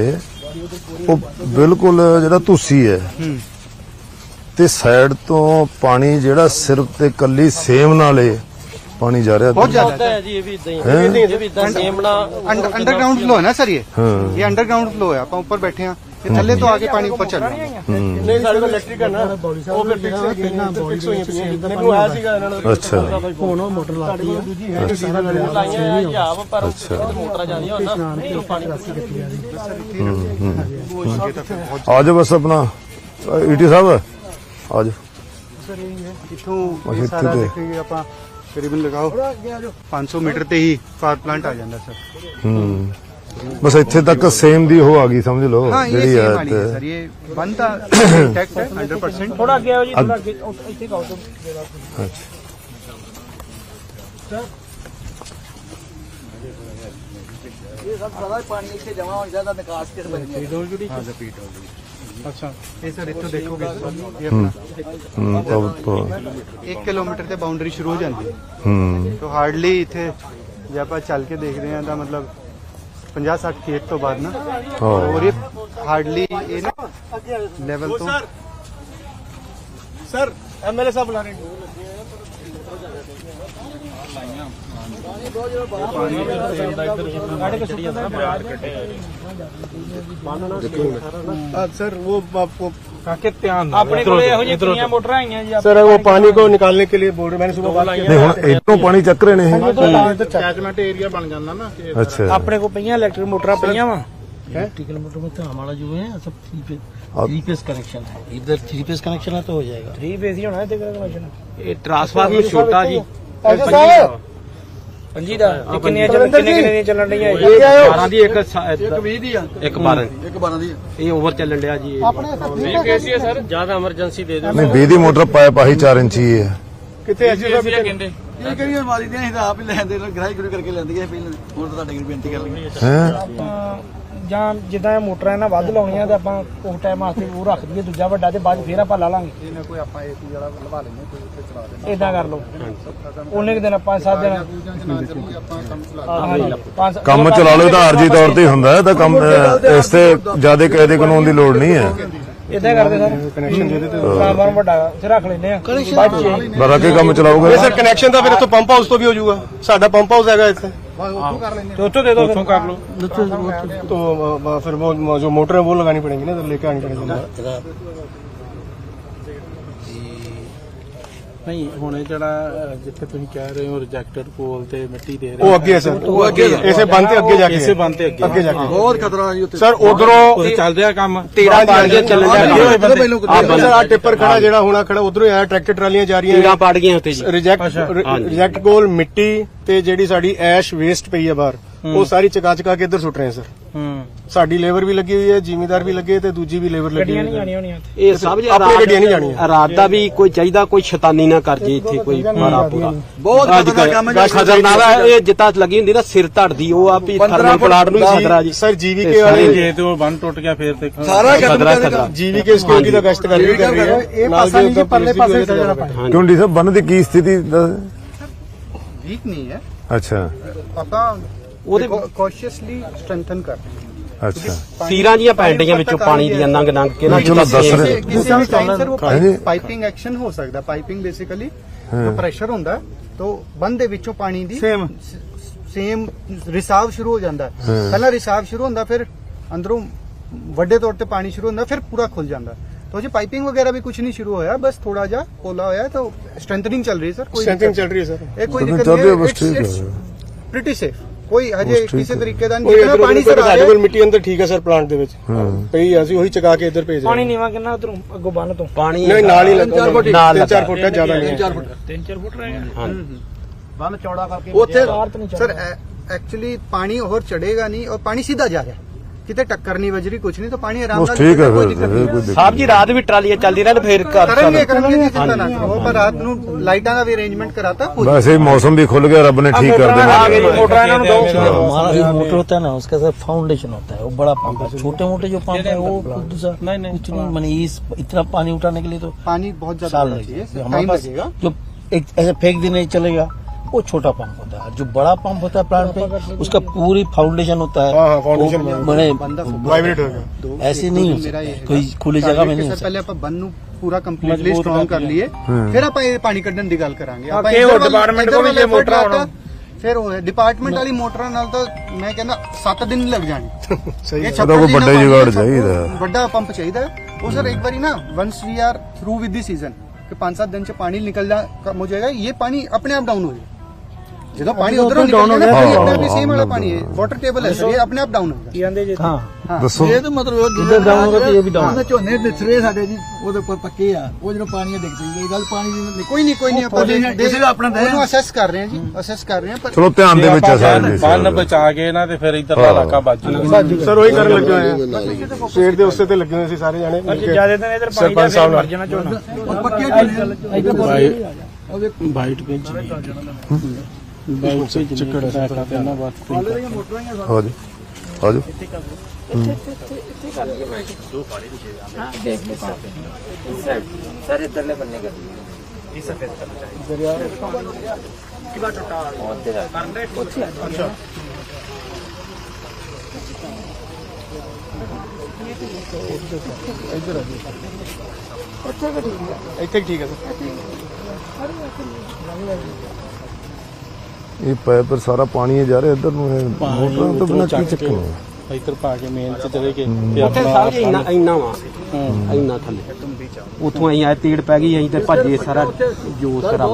ਉਹ ਬਿਲਕੁਲ ਜਿਹੜਾ ਤੁਸੀਂ ਹੈ ਹੂੰ। ਤੇ ਸਾਈਡ ਤੋਂ ਪਾਣੀ ਜਿਹੜਾ ਸਿਰਫ ਤੇ ਕੱਲੀ ਸੇਮ ਨਾਲੇ ਪਾਣੀ ਜਾ ਰਿਹਾ। ਬਹੁਤ ਜ਼ਿਆਦਾ ਹੈ ਜੀ ਇਹ ਵੀ ਇਦਾਂ ਹੀ ਹੈਂ? ਇਹ ਵੀ ਇਦਾਂ ਸੇਮ ਨਾ ਅੰਡਰਗਰਾਉਂਡ ਫਲੋ ਹੈ। ਨਾ ਸਰ ਇਹ? ਹਾਂ। ਇਹ ਅੰਡਰਗਰਾਉਂਡ ਫਲੋ ਹੈ ਆਪਾਂ ਉੱਪਰ ਬੈਠੇ ਹਾਂ ਇਹ ਥੱਲੇ ਤੋਂ ਆ ਕੇ ਪਾਣੀ ਉੱਪਰ ਚੱਲ ਰਿਹਾ ਨਹੀਂ ਸਾਡੇ ਕੋਲ ਇਲੈਕਟ੍ਰਿਕ ਹੈ ਨਾ। ਉਹ ਫਿਰ ਫਿਕਸ ਹੈ ਪਹਿਲਾਂ ਫਿਕਸ ਹੋਈਆਂ ਪਈਆਂ ਮੈਨੂੰ ਆਇਆ ਸੀਗਾ ਇਹਨਾਂ ਨੂੰ। ਅੱਛਾ। ਹੁਣ ਉਹ ਮੋਟਰ ਲਾਤੀ ਹੈ ਦੂਜੀ ਹੈ ਸਾਰਾ ਲਾਈਆਂ ਹਿਜਾਬ ਪਰ ਅੱਛਾ। ਮੋਟਰਾਂ ਜਾਂਦੀਆਂ ਹੁੰਦਾ ਨਹੀਂ ਪਾਣੀ ਰਾਸੀ ਕੱਟੀ ਜਾ ਰਹੀ? ਆ ਜਾਓ ਬਸ ਆਪਣਾ। ਈਟੀ ਸਾਹਿਬ ਆ ਜਾਓ ਸਰ ਇਹ ਹੈ ਇੱਥੋਂ ਇਹ ਸਾਰਾ। ਦੇਖੀਏ ਆਪਾਂ ਕਰੀਬਨ ਲਗਾਓ। 500 ਮੀਟਰ ਤੇ ਹੀ ਪਾਵਰ ਪਲਾਂਟ ਆ ਜਾਂਦਾ ਸਰ। ਹੂੰ। ਬਸ ਇੱਥੇ ਤੱਕ ਸੇਮ ਦੀ ਉਹ ਆ ਗਈ ਸਮਝ ਲਓ हाँ ये ਜਿਹੜੀ सेम ਹੈ वाली है ਤੇ- सर ये बनता टैक्स है हंड्रेड परसेंट ਥੋੜਾ ਅੱਗੇ ਆਓ ਜੀ ਥੋੜਾ ਅੱਗੇ ਉੱਥੇ- ਇੱਥੇ ਕਾਓ ਤੋਂ ਅੱਛਾ अच्छा ये सर इतो देखोगे ये अपना ਹੂੰ ਤਾਂ- ਤਾਂ- ਇੱਕ ਕਿਲੋਮੀਟਰ ਤੇ ਬਾਉਂਡਰੀ ਸ਼ੁਰੂ ਹੋ ਜਾਂਦੀ ਹੈ ਹੂੰ ਤਾਂ ਹਾਰਡਲੀ ਇੱਥੇ ਜੇ ਆਪਾਂ ਚੱਲ ਕੇ ਦੇਖਦੇ ਹਾਂ ਤਾਂ ਮਤਲਬ 50 60 ਖੇਤ ਤੋਂ ਬਾਅਦ ਨਾ ਹਾਂ ਔਰ ਇਹ ਹਾਰਡਲੀ ਇਹ ਨਾ ਲੈਵਲ ਤੋਂ ਸਰ ਐਮਐਲਏ ਸਾਹਿਬ ਬੁਲਾ ਰਹੇ हाँ, ਪਾਣੀ ਦੇ ਸੇਲ ਦਾ ਇੱਧਰ ਸਾਡੇ ਕੋਲ ਛੜੀ ਆ ਬਾਹਰ ਕੱਟੇ ਆਪਣੇ ਕੋਲ ਹੁਣ ਇੱਥੋਂ ਪਾਣੀ ਚੱਕ ਰਹੇ ਨੇ ਇਹ। ਕੈਚਮੈਂਟ ਏਰੀਆ ਬਣ ਜਾਂਦਾ ਨਾ ਅੱਛਾ। ਆਪਣੇ ਕੋਲ ਪਈਆਂ ਇਲੈਕਟ੍ਰਿਕ ਮੋਟਰਾਂ ਪਈਆਂ ਵਾ। ਇਲੈਕਟ੍ਰਿਕ ਮੋਟਰ में तो हमारा जो है सब थ्री पे थ्री पेस कनेक्शन है इधर थ्री पेस कनेक्शन है तो हो जाएगा 3 ਫੇਸ ਹੀ ਹੋਣਾ ਇੱਥੇ ਕਿਹੜਾ ਕਨੈਕਸ਼ਨ ਇਹ ਟ੍ਰਾਂਸਫਾਰਮਰ ਛੋਟਾ ਜੀ। ਐਸਾ ਸਾਹਿਬ 25 ਦਾ? ਤੇ ਕਿੰਨੀਆਂ ਕਿੰਨੇ ਕਿੰਨੇ ਚੱਲਣ ਰਹੀਆਂ ਇਹ? 12 ਦੀ ਇੱਕ 20 ਦੀ ਆ। ਇੱਕ 12 ਇੱਕ 12 ਦੀ ਇਹ ਓਵਰ ਚੱਲਣ ਡਿਆ ਜੀ। ਆਪਣੇ ਸਰ ਕੇਸੀ ਹੈ ਸਰ? ਜ਼ਿਆਦਾ ਐਮਰਜੈਂਸੀ ਦੇ ਦਿਓ। ਨਹੀਂ 20 ਦੀ ਮੋਟਰ ਪਾਇਪ ਆਹੀ 4 ਇੰਚੀ ਹੈ ਕਿੱਥੇ ਐਸੀ ਦਾ ਕਹਿੰਦੇ ਇਹ ਕਰੀ ਮਾਰੀ ਦੇ ਅਸੀਂ ਤਾਂ ਆਪ ਹੀ ਲੈਂਦੇ ਗ੍ਰਾਹੀ ਗੁਰੂ ਕਰਕੇ ਲੈਂਦੇ ਆ ਪਹਿਲਾਂ। ਹੁਣ ਤਾਂ ਤੁਹਾਡੇ ਕੋਲ ਬੇਨਤੀ ਕਰ ਲਈ ਹਾਂ? ਜਾਂ ਜਿੱਦਾਂ ਇਹ ਮੋਟਰਾਂ ਇਹਨਾਂ ਵੱਧ ਲਾਉਣੀਆਂ ਤੇ ਆਪਾਂ ਉਸ ਟਾਈਮ ਵਾਸਤੇ ਉਹ ਰੱਖ ਦਈਏ ਦੂਜਾ ਵੱਡਾ ਤੇ ਬਾਅਦ ਫੇਰ ਆਪਾਂ ਲਾ ਲਾਂਗੇ। ਇਹ ਨਾ ਕੋਈ ਆਪਾਂ ਏਸੀ ਵਾਲਾ ਲਵਾ ਲੈਂਦੇ ਕੋਈ ਉੱਤੇ ਚਲਾ ਦੇਣਾ ਇਦਾਂ ਕਰ ਲਓ। ਉਹਨੇ ਕਿ ਦਿਨ ਆਪਾਂ 7 ਕੰਮ ਚਲਾ ਲਓ ਤਾਂ ਆਰਜੀ ਤੌਰ ਤੇ ਹੁੰਦਾ ਹੈ ਤਾਂ ਕੰਮ ਇਸ ਤੇ ਜ਼ਿਆਦਾ ਕਾਇਦੇ ਕਾਨੂੰਨ ਦੀ ਲੋੜ ਨਹੀਂ ਹੈ। ਇਦਾਂ ਕਰਦੇ ਸਰ। ਕਨੈਕਸ਼ਨ ਦੇ ਦਿੱਤੇ ਟਰਾਂਸਫਾਰਮਰ ਵੱਡਾ ਫਿਰ ਰੱਖ ਲੈਨੇ ਆ ਬਾਅਦ ਚ ਬਰਾ ਕੇ ਕੰਮ ਸਰ ਕਨੈਕਸ਼ਨ ਤਾਂ ਫਿਰ ਇੱਥੋਂ ਪੰਪ ਹਾਊਸ ਤੋਂ ਵੀ ਹੋ ਸਾਡਾ ਪੰਪ ਹਾਊਸ ਹੈਗਾ ਇੱਥੇ। ਤੇ ਉੱਥੋਂ ਦੇ ਦੋ ਉੱਥੋਂ ਕਰ ਲਓ तो अ, फिर वो वो जो मोटर है वो लगानी पड़ेंगी ना तो लेके आनी पड़ेगी ਨਹੀਂ ਹੁਣ ਇਹ ਜਿਹੜਾ ਜਿੱਥੇ ਤੁਸੀਂ ਕਹਿ ਰਹੇ ਹੋ ਰਿਜੈਕਟਡ ਕੋਲ ਤੇ ਮਿੱਟੀ ਦੇ ਰਹੇ ਉਹ ਅੱਗੇ ਸਰ। ਉਹ ਅੱਗੇ ਇਸੇ ਬੰਦ ਤੇ ਅੱਗੇ ਜਾ ਕੇ ਇਸੇ ਬੰਦ ਤੇ ਅੱਗੇ ਜਾ ਕੇ। ਬਹੁਤ ਖਤਰਾ ਜੀ ਉੱਥੇ। ਸਰ ਉਧਰੋਂ ਚੱਲ ਰਿਹਾ ਕੰਮ ਤੇਰਾ ਪਾੜ ਕੇ ਚੱਲ ਰਿਹਾ ਬੰਦੇ ਸਰ ਆ ਟਿੱਪਰ ਖੜਾ ਜਿਹੜਾ ਹੋਣਾ ਖੜਾ ਉਧਰੋਂ ਆਇਆ ਟਰੈਕਟਰ ਟਰਾਲੀਆਂ ਜਾ ਰਹੀਆਂ ਤੇਰਾ ਪਾੜ ਗਈਆਂ ਉੱਤੇ ਜੀ। ਰਿਜੈਕਟ ਰਿਜੈਕਟ ਕੋਲ ਮਿੱਟੀ ਤੇ ਜਿਹੜੀ ਸਾਡੀ ਐਸ਼ ਵੇਸਟ ਪਈ ਹੈ ਬਾਹਰ ਉਹ ਸਾਰੀ ਚਕਾ ਚਕਾ ਕੇ ਇੱਧਰ ਸੁੱਟ ਰਹੇ ਸਰ। ਹੂੰ। ਸਾਡੀ ਲੇਬਰ ਵੀ ਲੱਗੀ ਹੋਈ ਹੈ ਜ਼ਿਮੀਦਾਰ ਵੀ ਲੱਗੇ ਤੇ ਦੂਜੀ ਵੀ ਲੇਬਰ ਲੱਗੀ ਗੱਡੀਆਂ ਨਹੀਂ ਹੈ। ਜਾਣੀਆਂ ਹੋਣੀਆਂ ਇਹ ਸਭ ਜੇ ਆਪਣੀ ਗੱਡੀਆਂ ਨਹੀਂ ਜਾਣੀਆਂ। ਰਾਤ ਦਾ ਵੀ ਕੋਈ ਚਾਹੀਦਾ ਕੋਈ ਸ਼ੈਤਾਨੀ ਨਾ ਕਰ ਜੇ ਇੱਥੇ ਕੋਈ ਮਾਰਾ ਪੂਰਾ। ਬਹੁਤ ਖਤਰਨਾਕ ਕੰਮ ਹੈ ਜੀ। ਖਤਰਨਾਕ ਆ ਇਹ ਜਿੱਤਾ ਲੱਗੀ ਹੁੰਦੀ ਨਾ ਸਿਰ ਧੜਦੀ ਉਹ ਆ ਵੀ ਥਰਮਲ ਪਲਾਟ ਨੂੰ ਖਤਰਾ ਜੀ। ਸਰ ਜੀਵੀਕੇ ਵਾਲੇ ਜੇ ਤੇ ਉਹ ਬੰਨ ਟੁੱਟ ਗਿਆ ਫੇਰ ਤੇ ਸਾਰਾ ਖਤਮ ਖਤਰਾ ਜੀਵੀਕੇ ਸਿਕਿਉਰਿਟੀ ਦਾ ਗਸ਼ਤ ਕਰ ਰਹੀ ਹੈ ਇਹ ਪਾਸਾ ਨਹੀਂ ਜੀ ਪਰਲੇ ਪਾਸੇ ਜਾਣਾ ਹਾਂਜੀ। ਕਿਉਂ ਡੀ ਸਾਹਿਬ ਬੰਨ ਦੀ ਕੀ ਸਥਿਤੀ ਵੀਕ ਨਹੀਂ ਹੈ। ਅੱਛਾ। ਆਪਾਂ ਉਹਦੇ ਕੌਸ਼ੀਅਸਲੀ ਸਟਰੈਂਥਨ ਕਰ ਰਹੇ ਹਾਂ। ਅੱਛਾ ਸੀਰਾਂ ਜੀਆਂ ਪੈਂਟੀਆਂ ਵਿੱਚੋਂ ਪਾਣੀ ਦੀਆਂ ਨੰਗ ਨੰਗ ਕੇ ਨਾ ਚਲੋ ਦੱਸ ਰਹੇ ਕਿਸੇ ਵੀ ਟਾਈਮ ਸਰ ਉਹ ਹਾਂਜੀ। ਪਾਈਪਿੰਗ ਐਕਸ਼ਨ ਹੋ ਸਕਦਾ ਪਾਈਪਿੰਗ ਬੇਸਿਕਲੀ ਹਾਂ। ਜੋ ਪ੍ਰੈਸ਼ਰ ਹੁੰਦਾ ਤਾਂ ਬੰਦ ਦੇ ਵਿੱਚੋਂ ਪਾਣੀ ਦੀ Same। ਸੇਮ ਰਿਸਾਵ ਸ਼ੁਰੂ ਹੋ ਜਾਂਦਾ ਹੈ। ਹਾਂ। ਪਹਿਲਾਂ ਰਿਸਾਵ ਸ਼ੁਰੂ ਹੁੰਦਾ ਫਿਰ ਅੰਦਰੋਂ ਵੱਡੇ ਤੌਰ ਤੇ ਪਾਣੀ ਸ਼ੁਰੂ ਹੁੰਦਾ ਫਿਰ ਪੂਰਾ ਖੁੱਲ ਜਾਂਦਾ तो जी पाइपिंग वगैरह भी कुछ नहीं शुरू होया बस थोड़ा जा पोला होया तो स्ट्रेंथनिंग चल रही है सर कोई ਸਟੈਂਥਿੰਗ दिक्कत ਚੱਲ ਰਹੀ ਹੈ ਸਰ ਇਹ ਕੋਈ Strengthening ਦਿੱਕਤ ਚੱਲ ਰਹੀ ਕੋਈ ਹਜੇ ਕਿਸੇ ਤਰੀਕੇ ਦਾ ਨਹੀਂ ਜਿੰਨਾ ਪਾਣੀ ਸਰ ਸਾਡੇ ਕੋਲ ਮਿੱਟੀ ਅੰਦਰ ਠੀਕ ਹੈ ਸਰ ਪਲਾਂਟ ਦੇ ਵਿੱਚ। ਪਈ ਅਸੀਂ ਉਹੀ ਚਕਾ ਕੇ ਇੱਧਰ ਭੇਜ ਰਹੇ ਪਾਣੀ ਨੀਵਾ ਕਿੰਨਾ ਉਧਰੋਂ? ਅੱਗੋਂ ਬੰਨ ਤੋਂ। ਪਾਣੀ ਨਹੀਂ ਨਾਲ ਹੀ ਲੱਗਾ 3-4 ਫੁੱਟ ਜ਼ਿਆਦਾ ਨਹੀਂ 3-4 ਫੁੱਟ 3-4 ਫੁੱਟ ਰਹਿ ਗਿਆ। ਹਾਂ। ਬੰਨ ਚੌੜਾ ਕਰਕੇ ਉੱਥੇ ਸਰ ਐਕਚੁਅਲੀ ਪਾਣੀ ਹੋਰ ਚੜੇਗਾ ਨਹੀਂ ਔਰ ਪਾਣੀ ਸਿੱਧਾ ਜਾ ਰਿਹਾ। ਕਿਤੇ ਟੱਕਰ ਨਹੀਂ ਵੱਜ ਰਹੀ ਕੁਝ ਨਹੀਂ ਤਾਂ ਪਾਣੀ ਆਰਾਮ ਬਸ ਨਾਲ ਠੀਕ ਹੈ ਕੋਈ ਫਿਰ ਦਿੱਕਤ ਨਹੀਂ ਇਹ ਕੋਈ ਦਿੱਕਤ ਸਾਹਿਬ ਜੀ ਰਾਤ ਵੀ ਟਰਾਲੀਆਂ ਚੱਲਦੀ ਰਹਿਣ ਫੇਰ ਘਰ ਕਰਨਗੇ ਕਰਨਗੇ ਜੀ ਚਿੰਤਾ ਨਾ ਕਰੋ ਪਰ ਰਾਤ ਨੂੰ ਲਾਈਟਾਂ ਦਾ ਵੀ ਅਰੇਂਜਮੈਂਟ ਕਰਾਤਾ ਹੋ ਵੈਸੇ ਹੀ ਮੌਸਮ ਵੀ ਖੁੱਲ ਗਿਆ ਰੱਬ ਨੇ ਠੀਕ ਕਰ ਆ ਗਏ ਦੇਣਾ ਜੀ ਮੋਟਰਾਂ ਇਹਨਾਂ ਨੂੰ ਦੋ हमारा जो मोटर होता है ना उसका सर फाउंडेशन होता है वो बड़ा पंप है छोटे मोटे जो पंप है वो दूसरा नहीं नहीं कुछ नहीं मैंने इस इतना पानी उठाने के लिए तो पानी बहुत ज्यादा साल होना लग चाहिए जाएगा हमारे टाइम पास लगेगा जो एक ऐसे फेंक दिन नहीं चलेगा वो छोटा पंप होता है जो बड़ा पंप होता है प्लांट पे उसका पूरी फाउंडेशन होता है हाँ, हाँ, foundation वो बड़े ਵਾਈਬ੍ਰੇਟ ਹੋ ਗਿਆ ऐसे नहीं हो ਮੇਰਾ ਇਹ सकता कोई खुली जगह में नहीं हो ਸਰ ਪਹਿਲੇ ਆਪਾਂ ਬੰਨ ਨੂੰ ਪੂਰਾ ਕੰਪਲੀਟਲੀ ਸਟਰੋਂਗ ਕਰ ਲਈਏ ਫਿਰ ਆਪਾਂ ਇਹ ਪਾਣੀ ਕੱਢਣ ਦੀ ਗੱਲ ਕਰਾਂਗੇ ਆਪਾਂ ਕਿ ਉਹ ਇੱਧਰ ਵੱਲ- department ਇੱਧਰ ਕੋਲ ਵੱਲ ਜੇ effort ਮੋਟਰਾਂ ਲਾਤਾ, ਹੋਣ। ਫਿਰ ਉਹ ਡਿਪਾਰਟਮੈਂਟ ਵਾਲੀ ਮੋਟਰਾਂ ਨਾਲ ਤਾਂ ਮੈਂ ਕਹਿੰਦਾ 7 ਦਿਨ ਲੱਗ ਜਾਣੇ ਸਹੀ ਇਹ ਹੈ। ਛੱਪੜ ਕੋਈ ਜੀ ਦਾ ਵੱਡਾ ਪਾਣੀ ਜੁਗਾੜ ਹੈ, ਸਭ ਚਾਹੀਦਾ। ਨੂੰ ਵੱਡਾ ਪੰਪ ਚਾਹੀਦਾ ਹੈ। ਉਹ ਸਰ ਇੱਕ ਵਾਰੀ ਨਾ once we are through with the season ਕਿ 5-7 ਦਿਨ ਚ ਪਾਣੀ ਨਿਕਲਦਾ ਕੰਮ ਹੋ ਜਾਏਗਾ ਇਹ ਪਾਣੀ ਆਪਣੇ ਆਪ ਡਾਊਨ ਹੋ ਜਾਏਗਾ ਜਦੋਂ ਪਾਣੀ ਉਧਰੋਂ ਨਿਕਲ ਜਾਣਾ ਗਿਆ। ਆਪਣੇ ਆਪ ਹੀ ਸੇਮ ਵਾਲਾ ਪਾਣੀ ਹੈ ਵਾਟਰ ਟੇਬਲ ਹੈ ਸਰ ਇਹ ਆਪਣੇ ਆਪ ਡਾਊਨ ਹੋਏਗਾ ਕੀ ਆਂਦੇ ਜੀ? हाँ ਦੱਸੋ। ਇਹ ਤਾਂ ਮਤਲਬ ਉਹ ਜਿੱਦਾਂ down ਹੋਗਾ ਤੇ ਇਹ ਵੀ ਉਹਦੇ ਝੋਨੇ ਦਿਸਰੇ ਸਾਡੇ ਜੀ ਉਹਦੇ ਉੱਪਰ ਪੱਕੇ ਆ ਉਹ ਜਦੋਂ ਪਾਣੀ ਡਿੱਗਦੀ ਇਹ ਗੱਲ ਪਾਣੀ ਦੀ ਨਹੀਂ ਕੋਈ ਨਹੀਂ ਕੋਈ ਨਹੀਂ ਆਪਾਂ ਉਹਦੇ ਨਾਲ ਕਿਸੇ ਦਾ ਆਪਣਾ। ਉਹਨੂੰ ਅਸੈਸ ਕਰ ਰਹੇ ਹਾਂ ਜੀ ਅਸੈਸ ਕਰ ਰਹੇ ਹਾਂ ਪਰ ਚਲੋ ਧਿਆਨ ਦੇ ਵਿੱਚ ਆ ਸਾਰੇ ਬੰਨ ਬਚਾ ਕੇ ਨਾ ਤੇ ਫਿਰ ਇਧਰਲਾ ਇਲਾਕਾ ਬਾਜੂ ਸਰ ਉਹੀ ਕਰਨ ਲੱਗੇ ਹੋਏ ਆ। ਪੇੜ ਦੇ ਉਸੇ ਤੇ ਲੱਗੇ ਹੋਏ ਸੀ ਸਾਰੇ ਜਾਣੇ। ਜ਼ਿਆਦਾ ਦਿਨ ਇਧਰ ਪਾਣੀ ਦਾ ਸਰਪੰਚ ਸਾਹਿਬ ਫਿਰ ਨਾਲ। ਮਰ ਜਾਣਾ ਝੋਨਾ ਉਹ ਪੱਕੇ ਝੋਨੇ ਵਾਈਟ ਪੇਜ ਵਾਈਟ ਸੇ ਚਿੱਕੜ ਹੈ ਨਾ ਬਾਤ ਆ ਜਾਓ ਆ ਜਾਓ ਇੱਥੇ ਠੀਕ ਹੈ ਸਰ ਇਹ ਪਾਇਪ ਪਰ ਸਾਰਾ ਪਾਣੀ ਹੀ ਜਾ ਰਿਹਾ ਇੱਧਰ ਨੂੰ ਇਹ ਮੋਟਰਾਂ ਤੋਂ ਬਿਨਾਂ ਕੀ ਚੱਕਣਾ ਇਧਰ ਪਾ ਕੇ ਮੇਨ ਚ ਚਲੇ ਗਏ। ਉੱਥੇ ਤੇ ਸਾਹਿਬ ਜੀ ਇੰਨਾ ਇੰਨਾ ਵਾ। ਇੰਨਾ ਥੱਲੇ। ਉਥੋਂ ਅਸੀਂ ਆਏ ਤੀੜ ਪੈ ਗਈ ਅਸੀਂ ਤੇ ਭੱਜੇ ਸਾਰਾ ਜੋ ਸਾਰਾ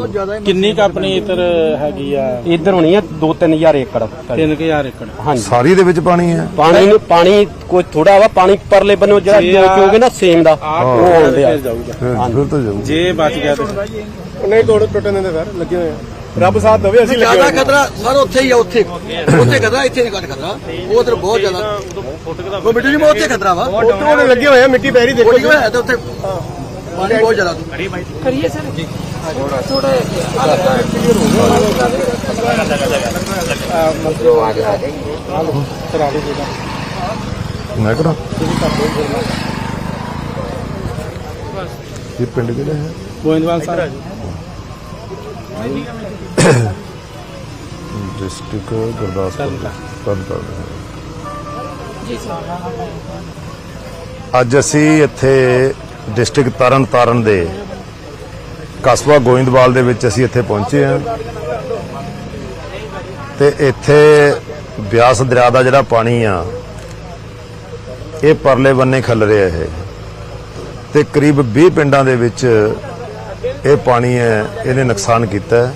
ਕਿੰਨੀ ਕੁ ਆਪਣੀ ਇਧਰ ਹੈਗੀ ਆ? ਇੱਧਰ ਹੋਣੀ ਆ 2-3000 ਏਕੜ। 3000 ਏਕੜ। ਹਾਂਜੀ। ਸਾਰੀ ਦੇ ਵਿੱਚ ਪਾਣੀ ਹੈ? ਪਾਣੀ ਨੂੰ ਪਾਣੀ ਕੋਈ ਥੋੜਾ ਵਾ ਪਾਣੀ ਪਰਲੇ ਬੰਨੋ ਜਿਹੜਾ ਜੋ ਚੋਗੇ ਨਾ ਸੇਮ ਦਾ ਉਹ ਆਉਂਦੇ ਆ। ਜਾਊਗਾ ਫਿਰ ਫਿਰ ਤਾਂ ਜਾਊ ਜੇ ਬਚ ਗਿਆ ਤੇ। ਨਹੀਂ ਤੋੜ ਟੁੱਟਣ ਦਿੰਦੇ ਸਰ ਲੱਗੇ ਹੋਏ ਆ। ਰੱਬ ਸਾਥ ਦਵੇ ਅਸੀਂ ਲੱਗੇ ਜ਼ਿਆਦਾ ਆ। ਖਤਰਾ ਸਰ ਉੱਥੇ ਹੀ ਆ ਉੱਥੇ। ਉੱਥੇ ਖਤਰਾ ਇੱਥੇ ਨਹੀਂ ਖਤਰਾ। ਉਹ ਉਧਰ ਬਹੁਤ ਜ਼ਿਆਦਾ। ਉਹ ਮਿੱਟੀ ਨਹੀਂ ਉੱਥੇ ਖਤਰਾ ਵਾ। ਉੱਧਰੋਂ ਦੇ ਲੱਗੇ ਹੋਏ ਆ ਮਿੱਟੀ ਪੈ ਰਹੀ ਦੇਖੋ ਕੋਈ ਹੋਇਆ ਤੇ ਉੱਥੇ ਪਾਣੀ ਬਹੁਤ ਜ਼ਿਆਦਾ। ਮੈਂ ਕਰਾਂ ਇਹ ਪਿੰਡ ਕਿਹੜਾ ਹੈ? ਗੋਇੰਦਵਾਲ ਸਾਹਿਬ। ਡਿਸਟ੍ਰਿਕਟ ਗੁਰਦਾਸਪੁਰ ਤਰਨਤਾਰਨ ਅੱਜ ਅਸੀਂ ਇੱਥੇ ਡਿਸਟ੍ਰਿਕਟ ਤਰਨਤਾਰਨ ਦੇ ਕਸਬਾ ਗੋਇੰਦਵਾਲ ਦੇ ਵਿੱਚ ਅਸੀਂ ਇੱਥੇ ਪਹੁੰਚੇ ਹਾਂ। ਤੇ ਇੱਥੇ ਬਿਆਸ ਦਰਿਆ ਦਾ ਜਿਹੜਾ ਪਾਣੀ ਆ ਇਹ ਪਰਲੇ ਬੰਨੇ ਖੱਲ ਰਿਹਾ ਹੈ ਤੇ ਕਰੀਬ 20 ਪਿੰਡਾਂ ਦੇ ਵਿੱਚ ਇਹ ਪਾਣੀ ਹੈ, ਇਹਨੇ ਨੁਕਸਾਨ ਕੀਤਾ ਹੈ।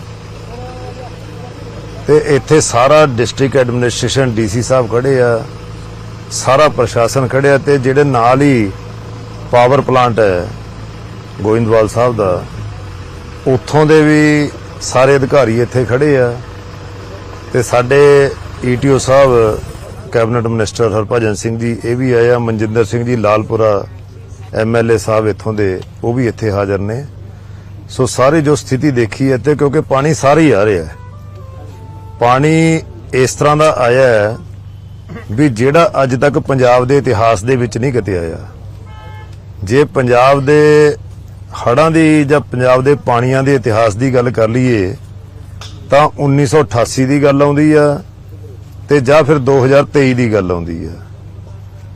ਤੇ ਇੱਥੇ ਸਾਰਾ ਡਿਸਟ੍ਰਿਕਟ ਐਡਮਿਨਿਸਟ੍ਰੇਸ਼ਨ ਡੀਸੀ ਸਾਹਿਬ ਖੜੇ ਆ, ਸਾਰਾ ਪ੍ਰਸ਼ਾਸਨ ਖੜਿਆ ਤੇ ਜਿਹੜੇ ਨਾਲ ਹੀ ਪਾਵਰ ਪਲਾਂਟ ਹੈ, ਗੋਇੰਦਵਾਲ ਸਾਹਿਬ ਦਾ, ਉੱਥੋਂ ਦੇ ਵੀ ਸਾਰੇ ਅਧਿਕਾਰੀ ਇੱਥੇ ਖੜੇ ਆ। ਤੇ ਸਾਡੇ ETO Sahib cabinet minister Harbhajan Singh ji, ਇਹ ਵੀ ਆਏ ਆ, ਮਨਜਿੰਦਰ ਸਿੰਘ ਜੀ, ਲਾਲਪੁਰਾ ਐਮਐਲਏ ਸਾਹਿਬ ਇੱਥੋਂ ਦੇ, ਉਹ ਵੀ ਇੱਥੇ ਹਾਜ਼ਰ ਨੇ। ਸੋ ਸਾਰੀ ਜੋ ਸਥਿਤੀ ਦੇਖੀ ਹੈ ਤੇ ਕਿਉਂਕਿ ਪਾਣੀ ਸਾਰੇ ਹੀ ਆ ਰਿਹਾ ਹੈ, ਪਾਣੀ ਇਸ ਤਰ੍ਹਾਂ ਦਾ ਆਇਆ ਹੈ ਵੀ ਜਿਹੜਾ ਅੱਜ ਤੱਕ ਪੰਜਾਬ ਦੇ ਇਤਿਹਾਸ ਦੇ ਵਿੱਚ ਨਹੀਂ ਕਿਤੇ ਆਇਆ ਜੇ ਪੰਜਾਬ ਦੇ ਹੜ੍ਹਾਂ ਦੀ ਜਾਂ ਪੰਜਾਬ ਦੇ ਪਾਣੀਆਂ ਦੇ ਇਤਿਹਾਸ ਦੀ ਗੱਲ ਕਰ ਲਈਏ, ਤਾਂ 1988 ਦੀ ਗੱਲ ਆਉਂਦੀ ਆ ਤੇ ਜਾਂ ਫਿਰ 2023 ਦੀ ਗੱਲ ਆਉਂਦੀ ਆ।